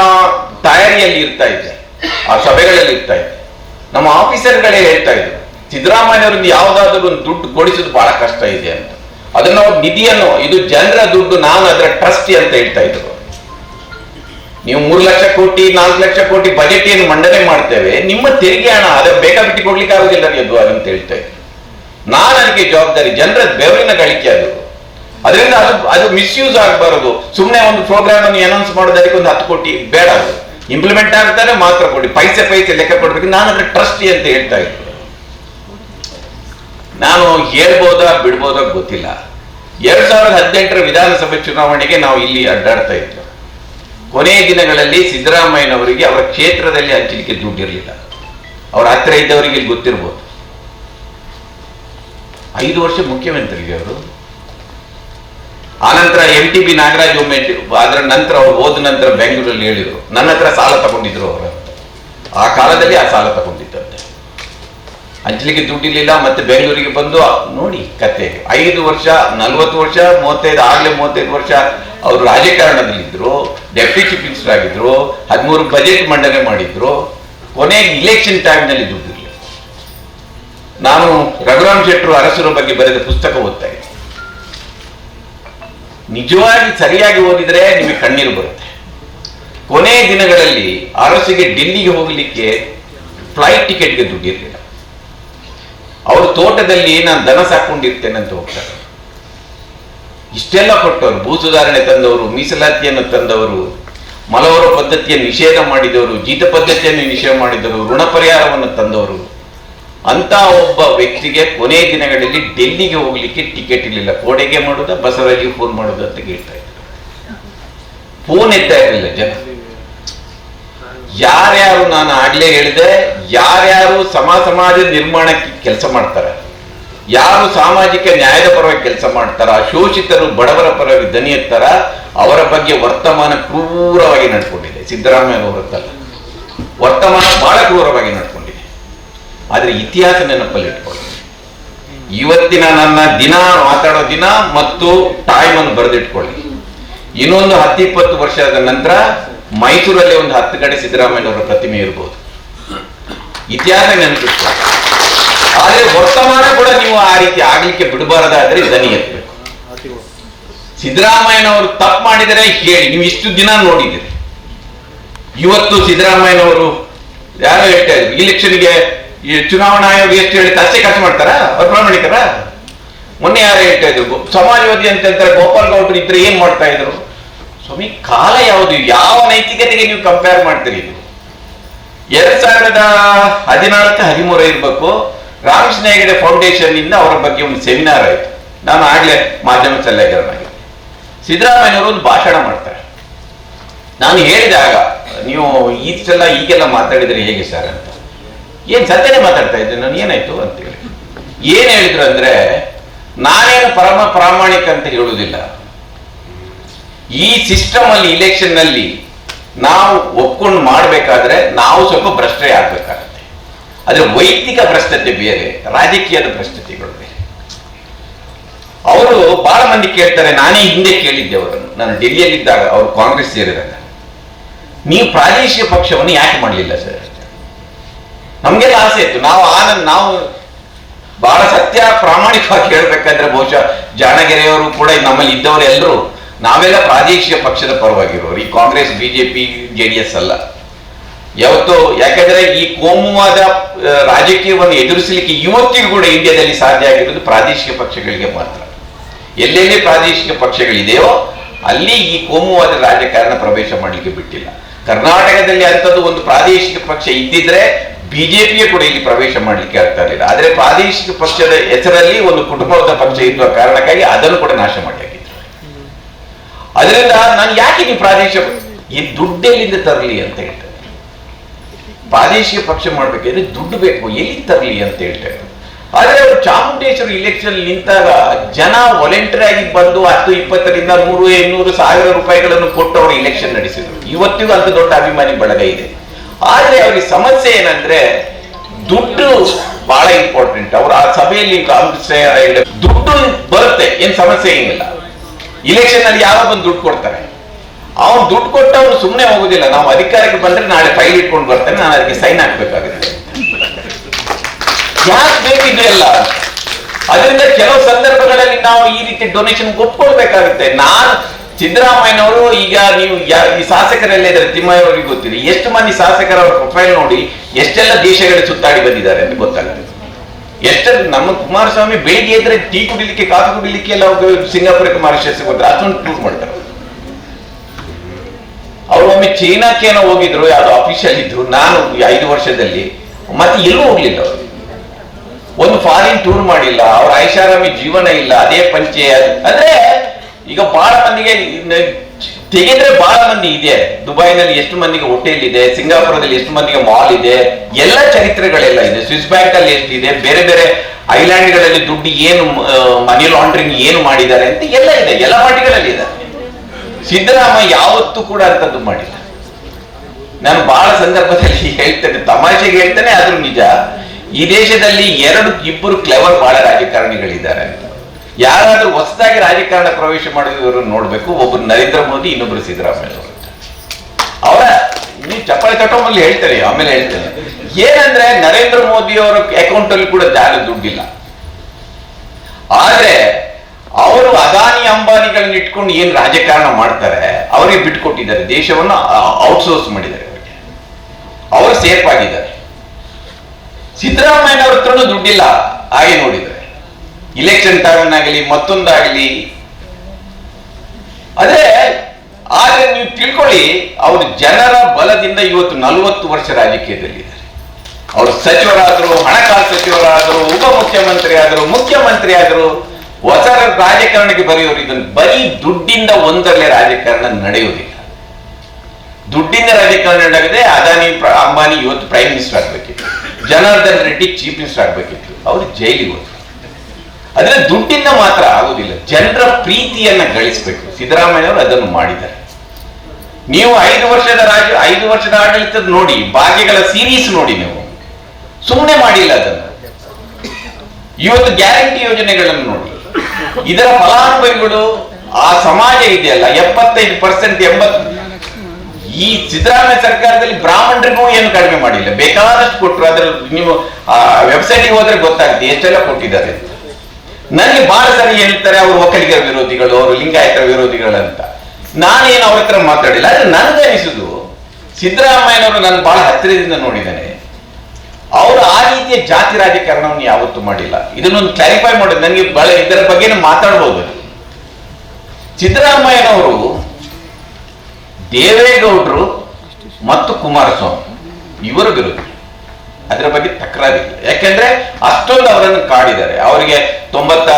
ತಯಾರಿಯಲ್ಲಿ ಇರ್ತಾ ಇದ್ದೆ. ಆ ಸಭೆಗಳಲ್ಲಿ ಇರ್ತಾ ಇದ್ದೆ. ನಮ್ಮ ಆಫೀಸರ್ಗಳೇ ಹೇಳ್ತಾ ಇದ್ರು ಸಿದ್ದರಾಮಯ್ಯವರಿಂದ ಯಾವುದಾದ್ರೂ ಒಂದು ದುಡ್ಡು ಕೊಡಿಸೋದು ಬಹಳ ಕಷ್ಟ ಇದೆ ಅಂತ. ಅದನ್ನ ಅವ್ರು ನಿಧಿಯನ್ನು, ಇದು ಜನರ ದುಡ್ಡು, ನಾನು ಅದರ ಟ್ರಸ್ಟಿ ಅಂತ ಹೇಳ್ತಾ ಇದ್ರು. ನೀವು ಮೂರು ಲಕ್ಷ ಕೋಟಿ, ನಾಲ್ಕು ಲಕ್ಷ ಕೋಟಿ ಬಜೆಟ್ ಏನು ಮಂಡನೆ ಮಾಡ್ತೇವೆ, ನಿಮ್ಮ ತೆರಿಗೆ ಹಣ, ಅದ ಬೇಗ ಬಿಟ್ಟು ಕೊಡ್ಲಿಕ್ಕೆ ಆಗುದಿಲ್ಲ ಅದು ಅಂತ ಹೇಳ್ತಾ ಇದ್ರು. ನಾನು ಅದಕ್ಕೆ ಜವಾಬ್ದಾರಿ, ಜನರ ಬೆವರಿನ ಗಳಿಕೆ ಅದು. ಅದರಿಂದ ಅದು ಅದು ಮಿಸ್ಯೂಸ್ ಆಗಬಾರದು. ಸುಮ್ಮನೆ ಒಂದು ಪ್ರೋಗ್ರಾಮ್ ಅನ್ನು ಅನೌನ್ಸ್ ಮಾಡೋದಕ್ಕೆ ಒಂದು ಹತ್ತು ಕೋಟಿ ಬೇಡ ಇಂಪ್ಲಿಮೆಂಟ್ ಆಗ್ತಾರೆ ಮಾತ್ರ ಕೊಡಿ. ಪೈಸೆ ಪೈಸೆ ಲೆಕ್ಕ ಕೊಡ್ಬೇಕು. ನಾನು ಅದ್ರ ಟ್ರಸ್ಟಿ ಅಂತ ಹೇಳ್ತಾ ಇದ್ದೆ. ನಾನು ಹೇಳ್ಬೋದಾ, ಬಿಡ್ಬೋದಾ ಗೊತ್ತಿಲ್ಲ. ಎರಡ್ ಸಾವಿರದ ಹದಿನೆಂಟರ ವಿಧಾನಸಭೆ ಚುನಾವಣೆಗೆ ನಾವು ಇಲ್ಲಿ ಅಡ್ಡಾಡ್ತಾ ಇದ್ವಿ. ಕೊನೆಯ ದಿನಗಳಲ್ಲಿ ಸಿದ್ದರಾಮಯ್ಯನವರಿಗೆ ಅವರ ಕ್ಷೇತ್ರದಲ್ಲಿ ಹಂಚಲಿಕ್ಕೆ ದುಡ್ಡಿರಲಿಲ್ಲ. ಅವರ ಹತ್ತಿರ ಇದ್ದವರಿಗೆ ಇಲ್ಲಿ ಗೊತ್ತಿರ್ಬೋದು. ಐದು ವರ್ಷ ಮುಖ್ಯಮಂತ್ರಿಗೆ ಅವರು. ಆನಂತರ ಎಂ ಟಿ ಬಿ ನಾಗರಾಜ್ ಒಮ್ಮೆ ಅದರ ನಂತರ ಅವ್ರು ಹೋದ ನಂತರ ಬೆಂಗಳೂರಲ್ಲಿ ಹೇಳಿದ್ರು. ನನ್ನ ಹತ್ರ ಸಾಲ ತಗೊಂಡಿದ್ರು ಅವರು. ಆ ಕಾಲದಲ್ಲಿ ಆ ಸಾಲ ತಗೊಂಡಿದ್ದಂತೆ. ಹಂಚಲಿಕ್ಕೆ ದುಡ್ಡಿರ್ಲಿಲ್ಲ ಮತ್ತೆ ಬೆಂಗಳೂರಿಗೆ ಬಂದು ನೋಡಿ ಕತೆ. ಐದು ವರ್ಷ, ನಲ್ವತ್ತು ವರ್ಷ, ಮೂವತ್ತೈದು, ಆಗ್ಲೇ ಮೂವತ್ತೈದು ವರ್ಷ ಅವರು ರಾಜಕಾರಣದಲ್ಲಿದ್ದರು ಡೆಪ್ಟಿ ಚೀಫ್ ಮಿನಿಸ್ಟರ್ ಆಗಿದ್ರು, ಹದಿಮೂರು ಬಜೆಟ್ ಮಂಡನೆ ಮಾಡಿದ್ರು. ಕೊನೆಗೆ ಇಲೆಕ್ಷನ್ ಟೈಮ್ನಲ್ಲಿ ದುಡ್ಡಿರಲಿಲ್ಲ. ನಾನು ರಘುರಾಮ್ ಶೆಟ್ಟರು ಅರಸರ ಬಗ್ಗೆ ಬರೆದ ಪುಸ್ತಕ ಓದ್ತಾ ಇದ್ದೆ. ನಿಜವಾಗಿ ಸರಿಯಾಗಿ ಓದಿದರೆ ನಿಮಗೆ ಕಣ್ಣೀರು ಬರುತ್ತೆ. ಕೊನೆ ದಿನಗಳಲ್ಲಿ ಅರಸಿಗೆ ಡೆಲ್ಲಿಗೆ ಹೋಗಲಿಕ್ಕೆ ಫ್ಲೈಟ್ ಟಿಕೆಟ್ಗೆ ದುಡ್ಡಿರಲಿಲ್ಲ ಅವ್ರ ತೋಟದಲ್ಲಿ ನಾನು ದನ ಸಾಕೊಂಡಿರ್ತೇನೆ ಅಂತ ಹೋಗ್ತಾರೆ. ಇಷ್ಟೆಲ್ಲ ಕೊಟ್ಟವರು ಭೂ ಸುಧಾರಣೆ ತಂದವರು, ಮೀಸಲಾತಿಯನ್ನು ತಂದವರು, ಮಲವರ ಪದ್ಧತಿಯನ್ನು ನಿಷೇಧ ಮಾಡಿದವರು, ಜೀತ ಪದ್ಧತಿಯನ್ನು ನಿಷೇಧ ಮಾಡಿದವರು, ಋಣ ಪರಿಹಾರವನ್ನು ತಂದವರು ಅಂತ ಒಬ್ಬ ವ್ಯಕ್ತಿಗೆ ಕೊನೆ ದಿನಗಳಲ್ಲಿ ಡೆಲ್ಲಿಗೆ ಹೋಗ್ಲಿಕ್ಕೆ ಟಿಕೆಟ್ ಇರಲಿಲ್ಲ. ಕೋಡೆಗೆ ಮಾಡೋದ, ಬಸವರಾಜಿಗೆ ಫೋನ್ ಮಾಡೋದು ಅಂತ ಕೇಳ್ತಾ ಫೋನ್ ಎತ್ತಾ ಇರಲಿಲ್ಲ ಜನ. ಯಾರ್ಯಾರು ನಾನು ಆಗ್ಲೇ ಹೇಳಿದೆ, ಯಾರ್ಯಾರು ಸಮ ಸಮಾಜ ನಿರ್ಮಾಣಕ್ಕೆ ಕೆಲಸ ಮಾಡ್ತಾರೆ, ಯಾರು ಸಾಮಾಜಿಕ ನ್ಯಾಯದ ಪರವಾಗಿ ಕೆಲಸ ಮಾಡ್ತಾರ, ಶೋಷಿತರು ಬಡವರ ಪರವಾಗಿ ದನಿ ಎತ್ತಾರ, ಅವರ ಬಗ್ಗೆ ವರ್ತಮಾನ ಕ್ರೂರವಾಗಿ ನಡ್ಕೊಂಡಿದೆ. ಸಿದ್ದರಾಮಯ್ಯ ಅವರದ್ದಲ್ಲ. ವರ್ತಮಾನ ಬಹಳ ಕ್ರೂರವಾಗಿ ನಡ್ಕೊಂಡಿದೆ. ಆದ್ರೆ ಇತಿಹಾಸ ನೆನಪಲ್ಲಿ ಇಟ್ಕೊಳ್ಳಿ. ಇವತ್ತಿನ ನನ್ನ ದಿನ, ಮಾತಾಡೋ ದಿನ ಮತ್ತು ಟೈಮ್ ಅನ್ನು ಬರೆದಿಟ್ಕೊಳ್ಳಿ. ಇನ್ನೊಂದು ಹತ್ತಿಪ್ಪತ್ತು ವರ್ಷದ ನಂತರ ಮೈಸೂರಲ್ಲಿ ಒಂದು ಹತ್ತು ಕಡೆ ಸಿದ್ದರಾಮಯ್ಯನವರ ಪ್ರತಿಮೆ ಇರಬಹುದು ಇತಿಹಾಸ ನೆನಪಿಟ್ಕೊಳ್ಳಿ. ಆದರೆ ವರ್ತಮಾನ ಕೂಡ ನೀವು ಆ ರೀತಿ ಆಗ್ಲಿಕ್ಕೆ ಬಿಡಬಾರದಾದ್ರೆ ದನಿ ಎತ್ತಬೇಕು. ಸಿದ್ದರಾಮಯ್ಯನವರು ತಪ್ಪು ಮಾಡಿದರೆ ಹೇಳಿ, ನೀವು ಇಷ್ಟು ದಿನ ನೋಡಿದಿರಿ ಇವತ್ತು ಸಿದ್ದರಾಮಯ್ಯನವರು ಯಾರು ಹೇಳ್ತಾ ಇದ್ರು ಇಲೆಕ್ಷನ್ಗೆ ಈ ಚುನಾವಣಾ ಆಯೋಗ ಎಷ್ಟು ಹೇಳಿ ಅಷ್ಟೇ ಖರ್ಚು ಮಾಡ್ತಾರ? ಅವ್ರು ಪ್ರಾಮಾಣಿಕರ ಮೊನ್ನೆ ಯಾರು ಹೇಳ್ತಾ ಇದ್ರು ಸಮಾಜವಾದಿ ಅಂತ ಹೇಳ್ತಾರೆ, ಗೋಪಾಲ್ ಗೌಡ್ರು ಇದ್ರೆ ಏನ್ ಮಾಡ್ತಾ ಇದ್ರು? ಸ್ವಾಮಿ, ಕಾಲ ಯಾವುದು? ಯಾವ ನೈತಿಕತೆಗೆ ನೀವು ಕಂಪೇರ್ ಮಾಡ್ತೀರಿ? ಎರಡ್ ಸಾವಿರದ ಹದಿನಾಲ್ಕು, ಹದಿಮೂರ ಇರ್ಬೇಕು. ರಾಮಕೃಷ್ಣ ಹೆಗಡೆ ಫೌಂಡೇಶನ್ ಇಂದ ಅವರ ಬಗ್ಗೆ ಒಂದು ಸೆಮಿನಾರ್ ಆಯ್ತು. ನಾನು ಆಗ್ಲೇ ಮಾಧ್ಯಮ ಸಲಹೆಗಾರನಾಗಿ. ಸಿದ್ದರಾಮಯ್ಯನವರು ಒಂದು ಭಾಷಣ ಮಾಡ್ತಾರೆ. ನಾನು ಹೇಳಿದಾಗ, ನೀವು ಇಷ್ಟೆಲ್ಲ ಈಗೆಲ್ಲ ಮಾತಾಡಿದ್ರೆ ಹೇಗೆ ಸರ್ ಅಂತ? ಏನ್ ಸತ್ಯನೇ ಮಾತಾಡ್ತಾ ಇದ್ದೆ? ನಾನು ಏನಾಯ್ತು ಅಂತೇಳಿ ಏನ್ ಹೇಳಿದ್ರು ಅಂದ್ರೆ, ನಾನೇನು ಪರಮ ಪ್ರಾಮಾಣಿಕ ಅಂತ ಹೇಳುವುದಿಲ್ಲ. ಈ ಸಿಸ್ಟಮ್ ಅಲ್ಲಿ ಇಲೆಕ್ಷನ್ನಲ್ಲಿ ನಾವು ಒಪ್ಕೊಂಡು ಮಾಡಬೇಕಾದ್ರೆ ನಾವು ಸ್ವಲ್ಪ ಭ್ರಷ್ಟೆ ಆಗ್ಬೇಕಾಗತ್ತೆ. ಆದ್ರೆ ವೈಯಕ್ತಿಕ ಭ್ರಷ್ಟತೆ ಬೇರೆ, ರಾಜಕೀಯದ ಭ್ರಷ್ಟತೆಗಳು ಬೇರೆ. ಅವರು ಬಹಳ ಮಂದಿ ಕೇಳ್ತಾರೆ, ನಾನೇ ಹಿಂದೆ ಕೇಳಿದ್ದೆ ಅವರನ್ನು. ನಾನು ಡೆಲ್ಲಿಯಲ್ಲಿದ್ದಾಗ ಅವರು ಕಾಂಗ್ರೆಸ್ ಸೇರಿದಾಗ. ನೀವು ಪ್ರಾದೇಶಿಕ ಪಕ್ಷವನ್ನು ಯಾಕೆ ಮಾಡಲಿಲ್ಲ ಸರ್? ನಮ್ಗೆಲ್ಲ ಆಸೆ ಇತ್ತು. ನಾವು ಆನಂದ್ ನಾವು ಬಹಳ ಸತ್ಯ ಪ್ರಾಮಾಣಿಕವಾಗಿ ಹೇಳ್ಬೇಕಂದ್ರೆ ಬಹುಶಃ ಜಾಣಗೆರೆಯವರು ಕೂಡ ನಮ್ಮಲ್ಲಿ ಇದ್ದವರು ಎಲ್ಲರೂ ನಾವೆಲ್ಲ ಪ್ರಾದೇಶಿಕ ಪಕ್ಷದ ಪರವಾಗಿರೋರು. ಈ Congress, BJP, J D S ಅಲ್ಲ. ಯಾವತ್ತು ಯಾಕಂದ್ರೆ ಈ ಕೋಮುವಾದ ರಾಜಕೀಯವನ್ನು ಎದುರಿಸಲಿಕ್ಕೆ ಇವತ್ತಿಗೂ ಕೂಡ ಇಂಡಿಯಾದಲ್ಲಿ ಸಾಧ್ಯ ಆಗಿರೋದು ಪ್ರಾದೇಶಿಕ ಪಕ್ಷಗಳಿಗೆ ಮಾತ್ರ. ಎಲ್ಲೆಲ್ಲಿ ಪ್ರಾದೇಶಿಕ ಪಕ್ಷಗಳಿದೆಯೋ ಅಲ್ಲಿ ಈ ಕೋಮುವಾದ ರಾಜಕಾರಣ ಪ್ರವೇಶ ಮಾಡಲಿಕ್ಕೆ ಬಿಟ್ಟಿಲ್ಲ. ಕರ್ನಾಟಕದಲ್ಲಿ ಅಂಥದ್ದು ಒಂದು ಪ್ರಾದೇಶಿಕ ಪಕ್ಷ ಇದ್ದಿದ್ರೆ ಬಿಜೆಪಿಯೇ ಕೂಡ ಇಲ್ಲಿ ಪ್ರವೇಶ ಮಾಡಲಿಕ್ಕೆ ಆಗ್ತಾ ಇರಲಿಲ್ಲ. ಆದರೆ ಪ್ರಾದೇಶಿಕ ಪಕ್ಷದ ಹೆಸರಲ್ಲಿ ಒಂದು ಕುಟುಂಬದ ಪಕ್ಷ ಇರುವ ಕಾರಣಕ್ಕಾಗಿ ಅದನ್ನು ಕೂಡ ನಾಶ ಮಾಡಿ ಅದರಿಂದ ನಾನು ಯಾಕೆ ನೀವು ಪ್ರಾದೇಶಿಕ ಈ ದುಡ್ಡೆಲ್ಲಿಂದ ತರಲಿ ಅಂತ ಹೇಳ್ತಾರೆ ಪ್ರಾದೇಶಿಕ ಪಕ್ಷ ಮಾಡ್ಬೇಕಾದ್ರೆ ದುಡ್ಡು ಬೇಕು ಎಲ್ಲಿ ತರಲಿ ಅಂತ ಹೇಳ್ತಾರೆ ಆದರೆ ಅವರು ಚಾಮುಂಡೇಶ್ವರಿ ಇಲೆಕ್ಷನ್ ನಿಂತಾಗ ಜನ ವಾಲಂಟರಿ ಆಗಿ ಬಂದು ಹತ್ತು, ಇಪ್ಪತ್ತರಿಂದ ನೂರು, ಇನ್ನೂರು ಸಾವಿರ ರೂಪಾಯಿಗಳನ್ನು ಕೊಟ್ಟು ಅವರು ಇಲೆಕ್ಷನ್ ನಡೆಸಿದರು. ಇವತ್ತಿಗೂ ಅಂತ ದೊಡ್ಡ ಅಭಿಮಾನಿ ಬಳಗ ಇದೆ. ಆದ್ರೆ ಅವ್ರಿಗೆ ಸಮಸ್ಯೆ ಏನಂದ್ರೆ ದುಡ್ಡು ಬಹಳ ಇಂಪಾರ್ಟೆಂಟ್ ಅವ್ರು ಆ ಸಭೆಯಲ್ಲಿ ದುಡ್ಡು ಬರುತ್ತೆ, ಏನ್ ಸಮಸ್ಯೆ ಏನಿಲ್ಲ. ಇಲೆಕ್ಷನ್ ಅಲ್ಲಿ ಯಾವಾಗ ಬಂದು ದುಡ್ಡು ಕೊಡ್ತಾರೆ? ಅವ್ನು ದುಡ್ಡು ಕೊಟ್ಟವ್ರು ಸುಮ್ಮನೆ ಹೋಗುದಿಲ್ಲ. ನಾವು ಅಧಿಕಾರಕ್ಕೆ ಬಂದ್ರೆ ನಾಳೆ ಫೈಲ್ ಇಟ್ಕೊಂಡು ಬರ್ತಾನೆ ನಾನು ಅದಕ್ಕೆ ಸೈನ್ ಹಾಕ್ಬೇಕಾಗುತ್ತೆ. ಯಾಕೆ ಬೇಕಿದೆಯಲ್ಲ ಅದರಿಂದ ಕೆಲವು ಸಂದರ್ಭಗಳಲ್ಲಿ ನಾವು ಈ ರೀತಿ ಡೊನೇಷನ್ ಒಪ್ಕೊಳ್ಬೇಕಾಗುತ್ತೆ. ನಾನು ಸಿದ್ದರಾಮಯ್ಯನವರು ಈಗ ನೀವು ಈ ಶಾಸಕರೆಲ್ಲ ತಿಮ್ಮಯ್ಯ ತಿಮ್ಮಯ್ಯವರಿಗೆ ಗೊತ್ತಿದೆ. ಎಷ್ಟು ಮಂದಿ ಶಾಸಕರ ಪ್ರೊಫೈಲ್ ನೋಡಿ ಎಷ್ಟೆಲ್ಲ ದೇಶಗಳ ಸುತ್ತಾಡಿ ಬಂದಿದ್ದಾರೆ ಅಂತ ಗೊತ್ತಾಗುತ್ತೆ. ಎಷ್ಟು ನಮ್ಮ ಕುಮಾರಸ್ವಾಮಿ ಬೆಳಿಗ್ಗೆ ಇದ್ರೆ ಟೀ ಕುಡಿಲಿಕ್ಕೆ, ಕಾಫಿ ಕುಡಿಲಿಕ್ಕೆ ಎಲ್ಲ ಸಿಂಗಾಪುರಕ್ಕೆ ಮಾರಿಷಸ್ಗೆ ಹೋದ್ರೆ ಅಷ್ಟೊಂದು ಟೂರ್ ಮಾಡ್ತಾರೆ. ಅವ್ರು ಒಮ್ಮೆ ಚೀನಾಕ್ಕೆ ಏನೋ ಹೋಗಿದ್ರು, ಯಾವ್ದು ಆಫೀಷಿಯಲ್ ಇದ್ರು ನಾನು ಐದು ವರ್ಷದಲ್ಲಿ, ಮತ್ತೆ ಎಲ್ಲೂ ಹೋಗ್ಲಿಲ್ಲ ಅವರು. ಒಂದು ಫಾರಿನ್ ಟೂರ್ ಮಾಡಿಲ್ಲ, ಅವ್ರ ಐಷಾರಾಮಿ ಜೀವನ ಇಲ್ಲ, ಅದೇ ಪಂಚೆ ಅಂದ್ರೆ ಈಗ ಬಹಳ ಮಂದಿಗೆ ತೆಗೆದ್ರೆ ಬಹಳ ಮಂದಿ ಇದೆ. ದುಬೈನಲ್ಲಿ ಎಷ್ಟು ಮಂದಿಗೆ ಹೋಟೆಲ್ ಇದೆ ಸಿಂಗಾಪುರದಲ್ಲಿ ಎಷ್ಟು ಮಂದಿಗೆ ಮಾಲ್ ಇದೆ, ಎಲ್ಲ ಚರಿತ್ರೆಗಳೆಲ್ಲ ಇದೆ. ಸ್ವಿಸ್ ಬ್ಯಾಂಕ್ ಅಲ್ಲಿ ಎಷ್ಟಿದೆ, ಬೇರೆ ಬೇರೆ ಐಲ್ಯಾಂಡ್ಗಳಲ್ಲಿ ದುಡ್ಡು ಏನು ಮನಿ ಲಾಂಡ್ರಿಂಗ್ ಏನು ಮಾಡಿದ್ದಾರೆ ಅಂತ ಎಲ್ಲ ಇದೆ. ಎಲ್ಲ ಪಾರ್ಟಿಗಳಲ್ಲಿ ಇದೆ. ಸಿದ್ದರಾಮಯ್ಯ ಯಾವತ್ತೂ ಕೂಡ ಅಂತದ್ದು ಮಾಡಿಲ್ಲ. ನಾನು ಬಹಳ ಸಂದರ್ಭದಲ್ಲಿ ಹೇಳ್ತೇನೆ, ತಮಾಷೆಗೆ ಹೇಳ್ತೇನೆ, ಆದ್ರೂ ನಿಜ. ಈ ದೇಶದಲ್ಲಿ ಎರಡು ಇಬ್ಬರು ಕ್ಲೆವರ್ ಬಹಳ ರಾಜಕಾರಣಿಗಳಿದ್ದಾರೆ ಅಂತ. ಯಾರಾದ್ರೂ ಹೊಸದಾಗಿ ರಾಜಕಾರಣ ಪ್ರವೇಶ ಮಾಡಿದವರು ನೋಡಬೇಕು ಒಬ್ಬರು ನರೇಂದ್ರ ಮೋದಿ, ಇನ್ನೊಬ್ರು ಸಿದ್ದರಾಮಯ್ಯ ಅವರು. ನೀವು ಚಪ್ಪಾಳೆ ತಟ್ಟೋಮಲ್ಲಿ ಹೇಳ್ತಾರೆ ಆಮೇಲೆ ಹೇಳ್ತೇನೆ. ಏನಂದ್ರೆ ನರೇಂದ್ರ ಮೋದಿ ಅವರ ಅಕೌಂಟ್ ಅಲ್ಲಿ ಕೂಡ ಜಾಗ ದುಡ್ಡಿಲ್ಲ. ಆದ್ರೆ ಅವರು ಅದಾನಿ ಅಂಬಾನಿಗಳನ್ನ ಇಟ್ಕೊಂಡು ಏನ್ ರಾಜಕಾರಣ ಮಾಡ್ತಾರೆ, ಅವರಿಗೆ ಬಿಟ್ಕೊಟ್ಟಿದ್ದಾರೆ, ದೇಶವನ್ನು ಔಟ್ಸೋರ್ಸ್ ಮಾಡಿದ್ದಾರೆ ಅವರು ಸೇಫ್ ಆಗಿದ್ದಾರೆ. ಸಿದ್ದರಾಮಯ್ಯ ಅವ್ರ ಹತ್ರನೂ ದುಡ್ಡಿಲ್ಲ, ಹಾಗೆ ನೋಡಿದ್ರೆ. ಇಲೆಕ್ಷನ್ ಟೈಮ್ನಾಗಲಿ ಮತ್ತೊಂದಾಗಲಿ. ಅದೇ, ಆದ್ರೆ ನೀವು ತಿಳ್ಕೊಳ್ಳಿ, ಅವರು ಜನರ ಬಲದಿಂದ ಇವತ್ತು ನಲವತ್ತು ವರ್ಷ ರಾಜಕೀಯದಲ್ಲಿದ್ದಾರೆ. ಅವರು ಸಚಿವರಾದರು, ಹಣಕಾಸು ಸಚಿವರಾದರು, ಉಪ ಮುಖ್ಯಮಂತ್ರಿ ಆದರು ಮುಖ್ಯಮಂತ್ರಿ ಆದರು ಹೊಸ ರಾಜಕಾರಣಕ್ಕೆ ಬರೆಯೋರು ಇದನ್ನು. ಬರೀ ದುಡ್ಡಿಂದ ಒಂದರಲ್ಲೇ ರಾಜಕಾರಣ ನಡೆಯುವುದಿಲ್ಲ ದುಡ್ಡಿಂದ ರಾಜಕಾರಣ ನಡೆಯದೆ ಅದಾನಿ, ಅಂಬಾನಿ ಇವತ್ತು ಪ್ರೈಮ್ ಮಿನಿಸ್ಟರ್ ಆಗ್ಬೇಕಿತ್ತು. ಜನಾರ್ದನ್ ರೆಡ್ಡಿ ಚೀಫ್ ಮಿನಿಸ್ಟರ್ ಆಗ್ಬೇಕಿತ್ತು. ಅವರು ಜೈಲಿಗೆ ಹೋದ್ರು. ಆದ್ರೆ ದುಡ್ಡಿಂದ ಮಾತ್ರ ಆಗುದಿಲ್ಲ. ಜನರ ಪ್ರೀತಿಯನ್ನ ಗಳಿಸಬೇಕು. ಸಿದ್ದರಾಮಯ್ಯವರು ಅದನ್ನು ಮಾಡಿದ್ದಾರೆ. ನೀವು ಐದು ವರ್ಷದ ರಾಜ, ಐದು ವರ್ಷದ ಆಡಳಿತದ ನೋಡಿ, ಭಾಗ್ಯಗಳ ಸೀರೀಸ್ ನೋಡಿ ನೀವು. ಸುಮ್ಮನೆ ಮಾಡಿಲ್ಲ ಅದನ್ನು. ಇವತ್ತು ಗ್ಯಾರಂಟಿ ಯೋಜನೆಗಳನ್ನು ನೋಡಿ. ಇದರ ಫಲಾನುಭವಿಗಳು ಆ ಸಮಾಜ ಇದೆಯಲ್ಲ, ಎಪ್ಪತ್ತೈದು ಪರ್ಸೆಂಟ್ ಎಂಬತ್ತು ಈ ಸಿದ್ದರಾಮಯ್ಯ ಸರ್ಕಾರದಲ್ಲಿ ಬ್ರಾಹ್ಮಣರಿಗೂ ಏನು ಕಡಿಮೆ ಮಾಡಿಲ್ಲ. ಬೇಕಾದಷ್ಟು ಕೊಟ್ಟರು. ಅದ್ರಲ್ಲಿ ನೀವು, ಆ ವೆಬ್ಸೈಟ್ಗೆ ಹೋದ್ರೆ ಗೊತ್ತಾಗುತ್ತೆ. ಎಷ್ಟೆಲ್ಲ ಕೊಟ್ಟಿದ್ದಾರೆ ನನಗೆ ಬಹಳ ಸರಿ ಹೇಳ್ತಾರೆ ಅವರು ಒಕ್ಕಲಿಗರ ವಿರೋಧಿಗಳು, ಅವರು ಲಿಂಗಾಯತರ ವಿರೋಧಿಗಳು ಅಂತ ನಾನೇನು ಅವ್ರ ಹತ್ರ ಮಾತಾಡಿಲ್ಲ, ಆದ್ರೆ ನನಗೆ ಅನಿಸುದು, ಸಿದ್ದರಾಮಯ್ಯನವರು ನಾನು ಬಹಳ ಹತ್ತಿರದಿಂದ ನೋಡಿದ್ದೇನೆ ಅವರು ಆ ರೀತಿಯ ಜಾತಿ ರಾಜಕಾರಣವನ್ನು ಯಾವತ್ತೂ ಮಾಡಿಲ್ಲ. ಇದನ್ನೊಂದು ಕ್ಲಾರಿಫೈ ಮಾಡಿ ನನಗೆ ಬಹಳ ಇದರ ಬಗ್ಗೆ ಮಾತಾಡ್ಬೋದು. ಸಿದ್ದರಾಮಯ್ಯನವರು ದೇವೇಗೌಡರು ಮತ್ತು ಕುಮಾರಸ್ವಾಮಿ, ಇವರು ವಿರೋಧಿ. ಅದರ ಬಗ್ಗೆ ತಕರಾರಿಲ್ಲ. ಯಾಕೆಂದ್ರೆ ಅಷ್ಟೊಂದು ಅವರನ್ನು ಕಾಡಿದ್ದಾರೆ. ಅವರಿಗೆ ತೊಂಬತ್ತ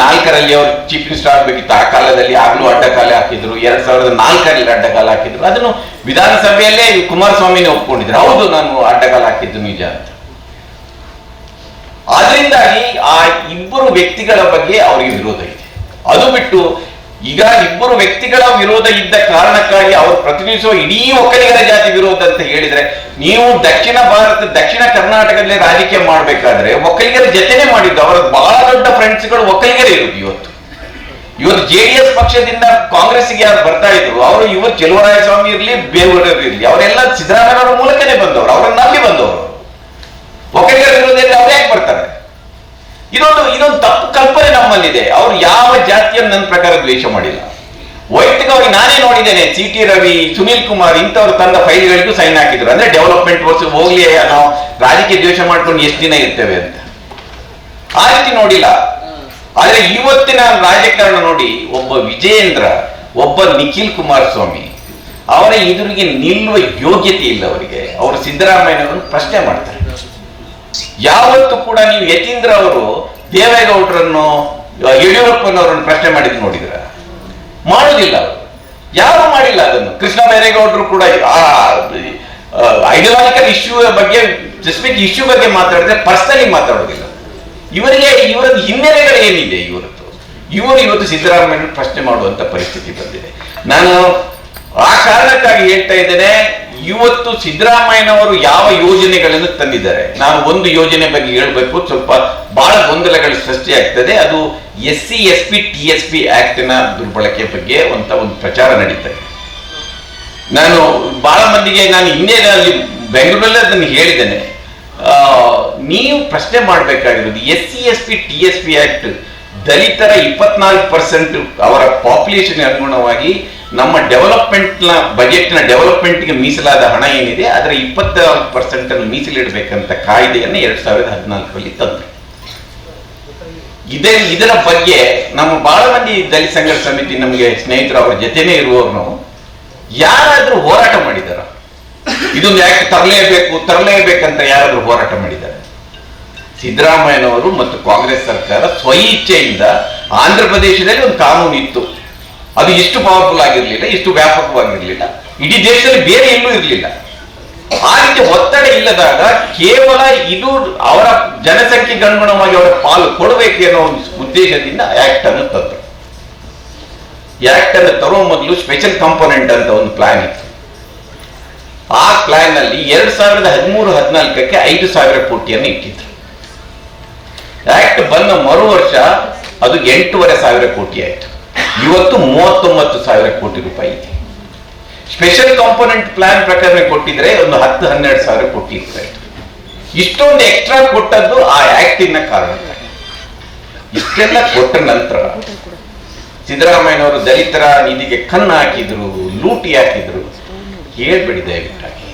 ನಾಲ್ಕರಲ್ಲಿ ಅವರು ಚೀಫ್ ಮಿನಿಸ್ಟರ್ ಆಗ್ಬೇಕಿತ್ತು. ಆ ಕಾಲದಲ್ಲಿ ಆಗ್ಲೂ ಅಡ್ಡಕಾಲ ಹಾಕಿದ್ರು. ಎರಡ್ ಸಾವಿರದ ನಾಲ್ಕರಲ್ಲಿ ಅಡ್ಡಕಾಲ ಹಾಕಿದ್ರು. ಅದನ್ನು ವಿಧಾನಸಭೆಯಲ್ಲೇ ಕುಮಾರಸ್ವಾಮಿನೇ ಒಪ್ಕೊಂಡಿದ್ರು. ಹೌದು, ನಾನು ಅಡ್ಡಕಾಲ ಹಾಕಿದ್ದು ನಿಜ ಅಂತ. ಆದ್ರಿಂದಾಗಿ ಆ ಇಬ್ಬರು ವ್ಯಕ್ತಿಗಳ ಬಗ್ಗೆ ಅವರಿಗೆ ವಿರೋಧ ಇದೆ. ಅದು ಬಿಟ್ಟು ಈಗ ಇಬ್ಬರು ವ್ಯಕ್ತಿಗಳ ವಿರೋಧ ಇದ್ದ ಕಾರಣಕ್ಕಾಗಿ ಅವರು ಪ್ರತಿನಿಧಿಸುವ ಇಡೀ ಒಕ್ಕಲಿಗರ ಜಾತಿ ವಿರೋಧ ಅಂತ ಹೇಳಿದ್ರೆ, ನೀವು ದಕ್ಷಿಣ ಭಾರತ, ದಕ್ಷಿಣ ಕರ್ನಾಟಕದಲ್ಲಿ ರಾಜಕೀಯ ಮಾಡ್ಬೇಕಾದ್ರೆ ಒಕ್ಕಲಿಗರ ಜೊತೆನೆ ಮಾಡಿದ್ದು. ಅವರ ಬಹಳ ದೊಡ್ಡ ಫ್ರೆಂಡ್ಸ್ಗಳು ಒಕ್ಕಲಿಗರೇ ಇರೋದು ಇವತ್ತು. ಇವತ್ತು ಜೆ ಡಿ ಎಸ್ ಪಕ್ಷದಿಂದ ಕಾಂಗ್ರೆಸ್ಗೆ ಯಾರು ಬರ್ತಾ ಇದ್ರು, ಅವರು ಇವರು ಚೆಲುವರಾಯಸ್ವಾಮಿ ಇರಲಿ, ಬೇವರರು ಇರಲಿ, ಅವರೆಲ್ಲ ಸಿದ್ದರಾಮಯ್ಯನವರ ಮೂಲಕನೇ ಬಂದವರು, ಅವರನ್ನ ನಂಬಿ ಬಂದವರು. ಒಕ್ಕಲಿಗರ ವಿರೋಧ ಅವ್ರು ಯಾಕೆ ಬರ್ತಾರೆ? ಇದೊಂದು ಇದೊಂದು ತಪ್ಪು ಕಲ್ಪನೆ ನಮ್ಮಲ್ಲಿದೆ. ಅವ್ರು ಯಾವ ಜಾತಿಯನ್ನು ನನ್ನ ಪ್ರಕಾರ ದ್ವೇಷ ಮಾಡಿಲ್ಲ. ವೈಯಕ್ತಿಕವಾಗಿ ನಾನೇ ನೋಡಿದ್ದೇನೆ ಸಿ ಟಿ ರವಿ, ಸುನೀಲ್ ಕುಮಾರ್ ಇಂಥವ್ರು ತಂದ ಫೈಲ್ಗಳಿಗೂ ಸೈನ್ ಹಾಕಿದ್ರು. ಅಂದ್ರೆ ಡೆವಲಪ್ಮೆಂಟ್ ವರ್ಷ ಹೋಗ್ಲಿ ನಾವು ರಾಜಕೀಯ ದ್ವೇಷ ಮಾಡ್ಕೊಂಡು ಎಷ್ಟು ದಿನ ಇರ್ತೇವೆ ಅಂತ. ಆ ರೀತಿ ನೋಡಿಲ್ಲ. ಆದ್ರೆ ಇವತ್ತಿನ ರಾಜಕಾರಣ ನೋಡಿ, ಒಬ್ಬ ವಿಜಯೇಂದ್ರ ಒಬ್ಬ ನಿಖಿಲ್ ಕುಮಾರಸ್ವಾಮಿ, ಅವರ ಎದುರಿಗೆ ನಿಲ್ಲುವ ಯೋಗ್ಯತೆ ಇಲ್ಲ ಅವರಿಗೆ. ಅವರು ಸಿದ್ದರಾಮಯ್ಯನವರನ್ನು ಪ್ರಶ್ನೆ ಮಾಡ್ತಾರೆ. ಯಾವತ್ತು ಕೂಡ ನೀವು ಯತೀಂದ್ರ ಅವರು ದೇವೇಗೌಡರನ್ನು ಯಡಿಯೂರಪ್ಪನವರನ್ನು ಪ್ರಶ್ನೆ ಮಾಡಿದ್ದು ನೋಡಿದ್ರ ಮಾಡುವುದಿಲ್ಲ ಅವರು. ಯಾರು ಮಾಡಿಲ್ಲ ಅದನ್ನು? ಕೃಷ್ಣ ಬೈರೇಗೌಡರು ಕೂಡ ಐಡಿಯಾಲಜಿಕಲ್ ಇಶ್ಯೂ ಬಗ್ಗೆ ಸ್ಪೆಸಿಫಿಕ್ ಇಶ್ಯೂ ಬಗ್ಗೆ ಮಾತಾಡಿದ್ರೆ ಪರ್ಸನಲಿ ಮಾತಾಡೋದಿಲ್ಲ. ಇವರಿಗೆ, ಇವರದ್ದು ಹಿನ್ನೆಲೆಗಳು ಏನಿದೆ ಇವರದ್ದು? ಇವರು ಇವತ್ತು ಸಿದ್ದರಾಮಯ್ಯ ಪ್ರಶ್ನೆ ಮಾಡುವಂತ ಪರಿಸ್ಥಿತಿ ಬಂದಿದೆ. ನಾನು ಆ ಕಾರಣಕ್ಕಾಗಿ ಹೇಳ್ತಾ ಇದ್ದೇನೆ ಇವತ್ತು ಸಿದ್ದರಾಮಯ್ಯನವರು ಯಾವ ಯೋಜನೆಗಳನ್ನು ತಂದಿದ್ದಾರೆ? ನಾನು ಒಂದು ಯೋಜನೆ ಬಗ್ಗೆ ಹೇಳಬೇಕು. ಸ್ವಲ್ಪ ಬಹಳ ಗೊಂದಲಗಳು ಸೃಷ್ಟಿಯಾಗ್ತದೆ. ಅದು S C S P T S P ಆಕ್ಟ್ನ ದುರ್ಬಳಕೆ ಬಗ್ಗೆ ಅಂತ ಒಂದು ಪ್ರಚಾರ ನಡೀತದೆ ನಾನು ಬಹಳ ಮಂದಿಗೆ ನಾನು ಹಿಂದೆ ಅಲ್ಲಿ ಬೆಂಗಳೂರಲ್ಲಿ ಅದನ್ನು ಹೇಳಿದ್ದೇನೆ. ನೀವು ಪ್ರಶ್ನೆ ಮಾಡಬೇಕಾಗಿರೋದು S C S P T S P act ದಲಿತರ ಇಪ್ಪತ್ನಾಲ್ಕು ಪರ್ಸೆಂಟ್ ಅವರ ಪಾಪ್ಯುಲೇಷನ್ ಅನುಗುಣವಾಗಿ ನಮ್ಮ ಡೆವಲಪ್ಮೆಂಟ್ನ ಬಜೆಟ್ನ ಡೆವಲಪ್ಮೆಂಟ್ಗೆ ಮೀಸಲಾದ ಹಣ ಏನಿದೆ, ಅದರ ಇಪ್ಪತ್ತ ಪರ್ಸೆಂಟ್ ಅನ್ನು ಮೀಸಲಿಡಬೇಕಂತ ಕಾಯ್ದೆಯನ್ನು ಎರಡು ಸಾವಿರದ ಹದಿನಾಲ್ಕರಲ್ಲಿ ತಂದರು. ಇದೇ ಇದರ ಬಗ್ಗೆ ನಮ್ಮ ಬಹಳ ಮಂದಿ ದಲಿತ ಸಂಘರ್ಷ ಸಮಿತಿ ನಮಗೆ ಸ್ನೇಹಿತರು ಅವರ ಜೊತೆನೇ ಇರುವವರು ನಾವು. ಯಾರಾದ್ರೂ ಹೋರಾಟ ಮಾಡಿದಾರ? ಇದೊಂದು ಯಾಕೆ ತರಲೇಬೇಕು, ತರಲೇಬೇಕಂತ ಯಾರಾದರೂ ಹೋರಾಟ ಮಾಡಿದ್ದಾರೆ ಸಿದ್ದರಾಮಯ್ಯನವರು ಮತ್ತು ಕಾಂಗ್ರೆಸ್ ಸರ್ಕಾರ ಸ್ವಇಚ್ಛೆಯಿಂದ ಆಂಧ್ರ ಪ್ರದೇಶದಲ್ಲಿ ಒಂದು ಕಾನೂನು ಇತ್ತು. ಅದು ಇಷ್ಟು ಪವರ್ಫುಲ್ ಆಗಿರಲಿಲ್ಲ ಇಷ್ಟು ವ್ಯಾಪಕವಾಗಿರಲಿಲ್ಲ. ಇಡೀ ದೇಶದಲ್ಲಿ ಬೇರೆ ಎಲ್ಲೂ ಇರಲಿಲ್ಲ. ಆ ರೀತಿ ಒತ್ತಡ ಇಲ್ಲದಾಗ ಕೇವಲ ಇದು ಅವರ ಜನಸಂಖ್ಯೆಗೆ ಅನುಗುಣವಾಗಿ ಅವರ ಪಾಲು ಕೊಡಬೇಕು ಅನ್ನೋ ಒಂದು ಉದ್ದೇಶದಿಂದ ಆಕ್ಟ್ ಅನ್ನು ತಂದರು ಆಕ್ಟ್ ಅನ್ನು ತರುವ ಮೊದಲು ಸ್ಪೆಷಲ್ ಕಾಂಪೋನೆಂಟ್ ಅಂತ ಒಂದು ಪ್ಲಾನ್ ಇತ್ತು. ಆ ಪ್ಲಾನ್ ಅಲ್ಲಿ ಎರಡ್ ಸಾವಿರದ ಹದಿಮೂರು, ಹದಿನಾಲ್ಕಕ್ಕೆ ಐದು ಸಾವಿರ ಕೋಟಿಯನ್ನು ಇಟ್ಟಿದ್ರು. ಆಕ್ಟ್ ಬಂದ ಮರು ವರ್ಷ ಅದು ಎಂಟೂವರೆ ಸಾವಿರ ಕೋಟಿ ಆಯ್ತು. ಇವತ್ತು ಮೂವತ್ತೊಂಬತ್ತು ಸಾವಿರ ಕೋಟಿ ರೂಪಾಯಿ ಇದೆ. ಸ್ಪೆಷಲ್ ಕಾಂಪೋನೆಂಟ್ ಪ್ಲಾನ್ ಪ್ರಕಾರ ಕೊಟ್ಟಿದ್ರೆ ಒಂದು ಹತ್ತು ಹನ್ನೆರಡು ಸಾವಿರ ಕೋಟಿ ರೂಪಾಯಿ ಇಷ್ಟೊಂದು ಎಕ್ಸ್ಟ್ರಾ ಕೊಟ್ಟದ್ದು ಆ ಆಕ್ಟಿನ ಕಾರಣ ಇಷ್ಟೆಲ್ಲ ಕೊಟ್ಟ ನಂತರ ಸಿದ್ದರಾಮಯ್ಯನವರು ದಲಿತರ ನಿಧಿಗೆ ಕಣ್ಣು ಹಾಕಿದ್ರು ಲೂಟಿ ಹಾಕಿದ್ರು. ಹೇಳ್ಬೇಡಿ ದಯವಿಟ್ಟಾಗಿ.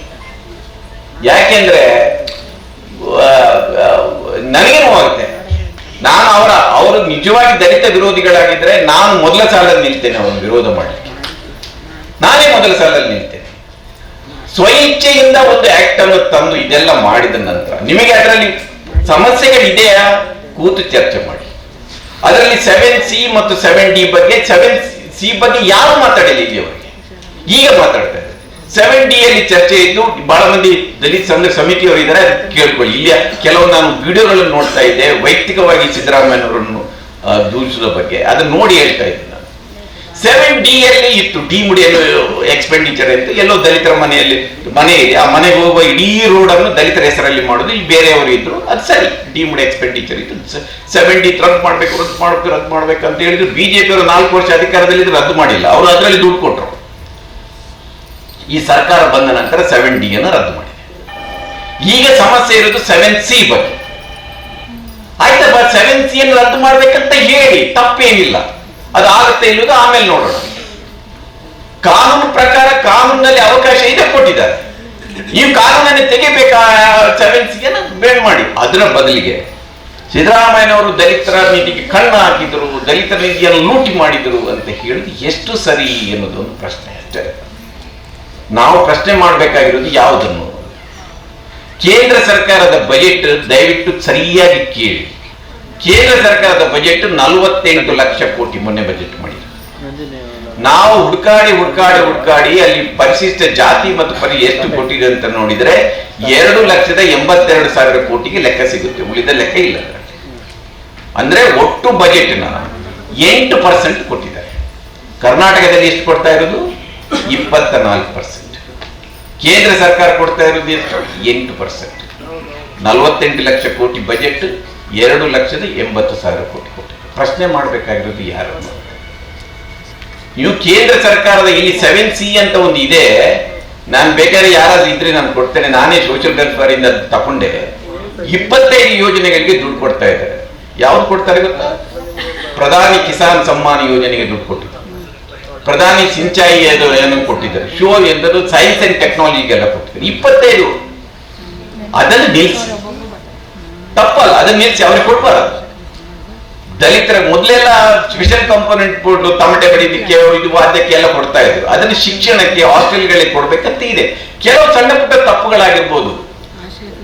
ಯಾಕೆಂದ್ರೆ ನನಗೇನು ಆ, ನನಗೆ ನೋವಾಗುತ್ತೆ ನಾನು ಅವರ, ಅವರು ನಿಜವಾಗಿ ದಲಿತ ವಿರೋಧಿಗಳಾಗಿದ್ದರೆ ನಾನು ಮೊದಲ ಸಾಲಲ್ಲಿ ನಿಲ್ತೇನೆ ಅವನು ವಿರೋಧ ಮಾಡಲಿಕ್ಕೆ. ನಾನೇ ಮೊದಲ ಸಾಲಲ್ಲಿ ನಿಲ್ತೇನೆ. ಸ್ವಇಚ್ಛೆಯಿಂದ ಒಂದು ಆಕ್ಟ್ ಅನ್ನು ತಂದು ಇದೆಲ್ಲ ಮಾಡಿದ ನಂತರ, ನಿಮಗೆ ಅದರಲ್ಲಿ ಸಮಸ್ಯೆಗಳಿದೆಯಾ? ಕೂತು ಚರ್ಚೆ ಮಾಡಿ. ಅದರಲ್ಲಿ ಸೆವೆನ್ ಸಿ ಮತ್ತು ಸೆವೆನ್ ಡಿ ಬಗ್ಗೆ ಸೆವೆನ್ ಸಿ ಬಗ್ಗೆ ಯಾರು ಮಾತಾಡಲಿಲ್ಲ ಅವರಿಗೆ ಈಗ ಮಾತಾಡ್ತಾರೆ ಸೆವೆನ್ ಡಿ ಅಲ್ಲಿ ಚರ್ಚೆ ಇದ್ದು ಬಹಳ ಮಂದಿ ದಲಿತ ಸಂಘ ಸಮಿತಿಯವರು ಇದ್ದಾರೆ ಕೇಳ್ಕೊಳ್ಳಿ. ಇಲ್ಲಿ ಕೆಲವು ನಾನು ವಿಡಿಯೋಗಳನ್ನು ನೋಡ್ತಾ ಇದ್ದೆ ವೈಯಕ್ತಿಕವಾಗಿ ಸಿದ್ದರಾಮಯ್ಯನವರನ್ನು ಆ, ದೂಷಿಸುವ ಬಗ್ಗೆ. ಅದನ್ನ ನೋಡಿ ಹೇಳ್ತಾ ಇದ್ದೆ ನಾನು. ಸೆವೆನ್ ಡಿ ಅಲ್ಲಿ ಇತ್ತು ಡಿ ಮುಡಿಯನ್ನು ಎಕ್ಸ್ಪೆಂಡಿಚರ್ ಅಂತ ಎಲ್ಲೋ ದಲಿತರ ಮನೆಯಲ್ಲಿ ಮನೆ ಇದೆ. ಆ ಮನೆಗೆ ಹೋಗುವ ಇಡೀ ರೋಡ್ ಅನ್ನು ದಲಿತರ ಹೆಸರಲ್ಲಿ ಮಾಡೋದು ಇಲ್ಲಿ ಬೇರೆಯವರು ಇದ್ರು ಅದು ಸರಿ. ಡಿ ಮುಡಿ ಎಕ್ಸ್ಪೆಂಡಿಚರ್ ಇತ್ತು. ಸೆವೆನ್ ಡಿ ರದ್ದು ಮಾಡ್ಬೇಕು ರದ್ದು ಮಾಡ್ಬೇಕು ರದ್ದು ಮಾಡ್ಬೇಕು ಅಂತ ಹೇಳಿದ್ರು. ಬಿಜೆಪಿ ಅವರು ನಾಲ್ಕು ವರ್ಷ ಅಧಿಕಾರದಲ್ಲಿ ರದ್ದು ಮಾಡಿಲ್ಲ. ಅವರು ಅದರಲ್ಲಿ ದುಡ್ಡು ಕೊಟ್ಟರು ಈ ಸರ್ಕಾರ ಬಂದ ನಂತರ ಸೆವೆನ್ ಡಿ ಅನ್ನು ರದ್ದು ಮಾಡಿದೆ. ಈಗ ಸಮಸ್ಯೆ ಇರೋದು ಸೆವೆನ್ ಸಿ ಬಗ್ಗೆ. ಆಯ್ತಪ್ಪ ಸೆವೆನ್ ಸಿ ಅನ್ನು ರದ್ದು ಮಾಡ್ಬೇಕಂತ ಹೇಳಿ, ತಪ್ಪೇನಿಲ್ಲ. ಅದು ಆಗುತ್ತೆ ಇಲ್ಲದ ಆಮೇಲೆ ನೋಡೋಣ. ಕಾನೂನು ಪ್ರಕಾರ ಕಾನೂನಲ್ಲಿ ಅವಕಾಶ ಇದೆ, ಕೊಟ್ಟಿದ್ದಾರೆ. ನೀವು ಕಾನೂನನ್ನು ತೆಗಿಬೇಕಾ ಸೆವೆನ್ ಸಿ ಅನ್ನು ಬೇಡ ಮಾಡಿ. ಅದರ ಬದಲಿಗೆ ಸಿದ್ದರಾಮಯ್ಯನವರು ದಲಿತರ ನಿಧಿಗೆ ಕಣ್ಣ ಹಾಕಿದರು, ದಲಿತರ ನಿಧಿಯನ್ನು ಲೂಟಿ ಮಾಡಿದರು ಅಂತ ಹೇಳಿದ್ರು ಎಷ್ಟು ಸರಿ ಎನ್ನುವುದೊಂದು ಪ್ರಶ್ನೆ ಅಷ್ಟೇ. ನಾವು ಪ್ರಶ್ನೆ ಮಾಡಬೇಕಾಗಿರೋದು ಯಾವುದನ್ನು? ಕೇಂದ್ರ ಸರ್ಕಾರದ ಬಜೆಟ್ ದಯವಿಟ್ಟು ಸರಿಯಾಗಿ ಕೇಳಿ. ಕೇಂದ್ರ ಸರ್ಕಾರದ ಬಜೆಟ್ ನಲವತ್ತೆಂಟು ಲಕ್ಷ ಕೋಟಿ ಮೊನ್ನೆ ಬಜೆಟ್ ಮಾಡಿ ನಾವು ಹುಡುಕಾಡಿ ಹುಡುಕಾಡಿ ಹುಡುಕಾಡಿ ಅಲ್ಲಿ ಪರಿಶಿಷ್ಟ ಜಾತಿ ಮತ್ತು ಪರಿ ಎಷ್ಟು ಕೊಟ್ಟಿದೆ ಅಂತ ನೋಡಿದ್ರೆ ಎರಡು ಲಕ್ಷದ ಎಂಬತ್ತೆರಡು ಸಾವಿರ ಕೋಟಿಗೆ ಲೆಕ್ಕ ಸಿಗುತ್ತೆ. ಉಳಿದ ಲೆಕ್ಕ ಇಲ್ಲ ಅಂದ್ರೆ ಒಟ್ಟು ಬಜೆಟ್ನ ಎಂಟು ಪರ್ಸೆಂಟ್ ಕೊಟ್ಟಿದ್ದಾರೆ. ಕರ್ನಾಟಕದಲ್ಲಿ ಎಷ್ಟು ಕೊಡ್ತಾ ಇರೋದು? ಇಪ್ಪತ್ತ ನಾಲ್ಕು ಪರ್ಸೆಂಟ್. ಕೇಂದ್ರ ಸರ್ಕಾರ ಕೊಡ್ತಾ ಇರೋದು ಎಷ್ಟು? ಎಂಟು ಪರ್ಸೆಂಟ್ ನಲವತ್ತೆಂಟು ಲಕ್ಷ ಕೋಟಿ ಬಜೆಟ್ ಎರಡು ಲಕ್ಷದ ಎಂಬತ್ತು ಸಾವಿರ ಕೋಟಿ ಕೋಟಿ ಪ್ರಶ್ನೆ ಮಾಡಬೇಕಾಗಿರೋದು ಯಾರು. ನೀವು ಕೇಂದ್ರ ಸರ್ಕಾರದ ಇಲ್ಲಿ ಸೆವೆನ್ ಸಿ ಅಂತ ಒಂದು ಇದೆ. ನಾನು ಬೇಕಾದ್ರೆ ಯಾರಾದ್ರೂ ಇದ್ರೆ ನಾನು ಕೊಡ್ತೇನೆ. ನಾನೇ ಸೋಷಿಯಲ್ ವೆಲ್ಫೇರ್ ಇಂದ ತಕೊಂಡೆ ಇಪ್ಪತ್ತೈದು ಯೋಜನೆಗಳಿಗೆ ದುಡ್ಡು ಕೊಡ್ತಾ ಇದ್ದಾರೆ. ಯಾವ್ದು ಕೊಡ್ತಾರೆ ಗೊತ್ತಾ? ಪ್ರಧಾನಿ ಕಿಸಾನ್ ಸಮ್ಮಾನ್ ಯೋಜನೆಗೆ ದುಡ್ಡು ಕೊಟ್ಟಿದ್ದಾರೆ. ಪ್ರಧಾನಿ ಸಿಂಚಾಯಿ ಏನು ಕೊಟ್ಟಿದ್ದಾರೆ, ಶೋ ಎಂದರು ಸೈನ್ಸ್ ಅಂಡ್ ಟೆಕ್ನಾಲಜಿಗೆಲ್ಲ ಕೊಟ್ಟಿದ್ದಾರೆ. ಇಪ್ಪತ್ತೈದು. ಅದನ್ನು ನಿಲ್ಲಿಸಿ ತಪ್ಪಲ್ಲ, ಅದನ್ನು ನಿಲ್ಲಿಸಿ ಅವ್ರಿಗೆ ಕೊಡ್ಬಾರದು. ದಲಿತರ ಮೊದಲೆಲ್ಲ ಸ್ಪೆಷಲ್ ಕಂಪೋನೆಂಟ್ ಬೋರ್ಡ್ ತಮಟೆ ಬಡಿದಕ್ಕೆ ಇದು ವಾದ್ಯಕ್ಕೆ ಎಲ್ಲ ಕೊಡ್ತಾ ಇದ್ರು. ಅದನ್ನು ಶಿಕ್ಷಣಕ್ಕೆ, ಹಾಸ್ಟೆಲ್ಗಳಿಗೆ ಕೊಡ್ಬೇಕಂತ ಇದೆ. ಕೆಲವು ಸಣ್ಣ ಪುಟ್ಟ ತಪ್ಪುಗಳಾಗಿರ್ಬೋದು.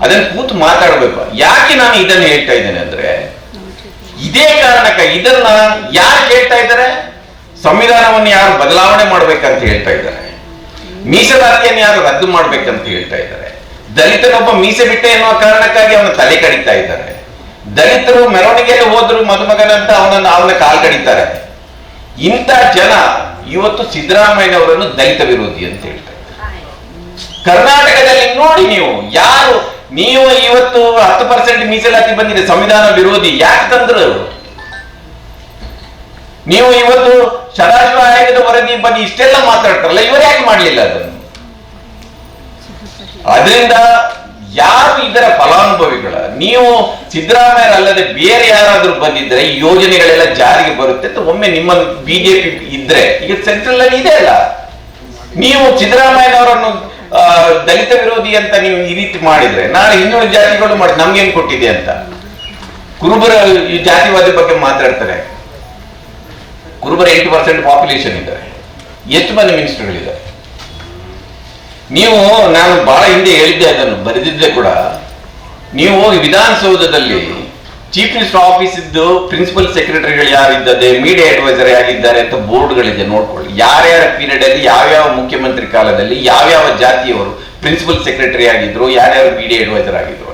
ಅದನ್ನ ಕೂತು ಮಾತಾಡಬೇಕು. ಯಾಕೆ ನಾನು ಇದನ್ನು ಹೇಳ್ತಾ ಇದ್ದೇನೆ ಅಂದ್ರೆ, ಇದೇ ಕಾರಣಕ್ಕೆ ಇದನ್ನ ಯಾರು ಕೇಳ್ತಾ ಇದ್ದಾರೆ? ಸಂವಿಧಾನವನ್ನು ಯಾರು ಬದಲಾವಣೆ ಮಾಡ್ಬೇಕಂತ ಹೇಳ್ತಾ ಇದ್ದಾರೆ. ಮೀಸಲಾತಿಯನ್ನು ಯಾರು ರದ್ದು ಮಾಡ್ಬೇಕಂತ ಹೇಳ್ತಾ ಇದ್ದಾರೆ. ದಲಿತನೊಬ್ಬ ಮೀಸೆ ಬಿಟ್ಟೆ ಎನ್ನುವ ಕಾರಣಕ್ಕಾಗಿ ಅವನ ತಲೆ ಕಡಿತಾ ಇದ್ದಾರೆ. ದಲಿತರು ಮೆರವಣಿಗೆಯಲ್ಲಿ ಹೋದ್ರು ಮದುಮಗನಂತ ಅವನನ್ನು ಅವನ ಕಾಲ್ ಕಡಿತಾರೆ. ಇಂಥ ಜನ ಇವತ್ತು ಸಿದ್ದರಾಮಯ್ಯನವರನ್ನು ದಲಿತ ವಿರೋಧಿ ಅಂತ ಹೇಳ್ತಾರೆ ಕರ್ನಾಟಕದಲ್ಲಿ ನೋಡಿ ನೀವು, ಯಾರು, ನೀವು ಇವತ್ತು ಹತ್ತು ಪರ್ಸೆಂಟ್ ಮೀಸಲಾತಿ ಬಂದಿದೆ, ಸಂವಿಧಾನ ವಿರೋಧಿ ಯಾಕೆ ತಂದ್ರು? ನೀವು ಇವತ್ತು ಸದಾಶಿವ ಆಯೋಗದ ವರದಿ ಬಗ್ಗೆ ಇಷ್ಟೆಲ್ಲ ಮಾತಾಡ್ತಾರಲ್ಲ, ಇವರು ಯಾಕೆ ಮಾಡಲಿಲ್ಲ ಅದನ್ನು? ಅದರಿಂದ ಯಾರು ಇದರ ಫಲಾನುಭವಿಗಳ? ನೀವು ಸಿದ್ದರಾಮಯ್ಯ ಅಲ್ಲದೆ ಬೇರೆ ಯಾರಾದ್ರೂ ಬಂದಿದ್ರೆ ಈ ಯೋಜನೆಗಳೆಲ್ಲ ಜಾರಿಗೆ ಬರುತ್ತೆ ಅಂತ ಒಮ್ಮೆ ನಿಮ್ಮ ಬಿಜೆಪಿ ಇದ್ರೆ, ಈಗ ಸೆಂಟ್ರಲ್ ಅಲ್ಲಿ ಇದೆ ಅಲ್ಲ. ನೀವು ಸಿದ್ದರಾಮಯ್ಯನವರನ್ನು ದಲಿತ ವಿರೋಧಿ ಅಂತ ನೀವು ಈ ರೀತಿ ಮಾಡಿದ್ರೆ, ನಾಳೆ ಹಿಂದುಳಿದ ಜಾತಿಗಳು ಮಾಡಿ ನಮ್ಗೇನ್ ಕೊಟ್ಟಿದೆ ಅಂತ? ಕುರುಬರ ಈ ಜಾತಿವಾದ ಬಗ್ಗೆ ಮಾತಾಡ್ತಾರೆ. ಕುರುಬರ ಎಂಟು ಪರ್ಸೆಂಟ್ ಪಾಪ್ಯುಲೇಷನ್ ಇದ್ದಾರೆ. ಎಷ್ಟು ಮಂದಿ ಮಿನಿಸ್ಟರ್ಗಳಿದ್ದಾರೆ ನೀವು, ನಾನು ಬಹಳ ಹಿಂದೆ ಹೇಳಿದ್ದೆ ಅದನ್ನು, ಬರೆದಿದ್ದೆ ಕೂಡ. ನೀವು ವಿಧಾನಸೌಧದಲ್ಲಿ ಚೀಫ್ ಮಿನಿಸ್ಟರ್ ಆಫೀಸ್ ಇದ್ದು ಪ್ರಿನ್ಸಿಪಲ್ ಸೆಕ್ರೆಟರಿಗಳು ಯಾರಿದ್ದದೆ ಮೀಡಿಯಾ ಅಡ್ವೈಸರ್ ಯಾರಿದ್ದಾರೆ ಅಂತ ಬೋರ್ಡ್ಗಳಿದೆ ನೋಡ್ಕೊಳ್ಳಿ. ಯಾರ್ಯಾರ ಪೀರಿಯಡ್ ಅಲ್ಲಿ, ಯಾವ್ಯಾವ ಮುಖ್ಯಮಂತ್ರಿ ಕಾಲದಲ್ಲಿ, ಯಾವ್ಯಾವ ಜಾತಿಯವರು ಪ್ರಿನ್ಸಿಪಲ್ ಸೆಕ್ರೆಟರಿ ಆಗಿದ್ರು, ಯಾರ್ಯಾರು ಮೀಡಿಯಾ ಅಡ್ವೈಸರ್ ಆಗಿದ್ರು.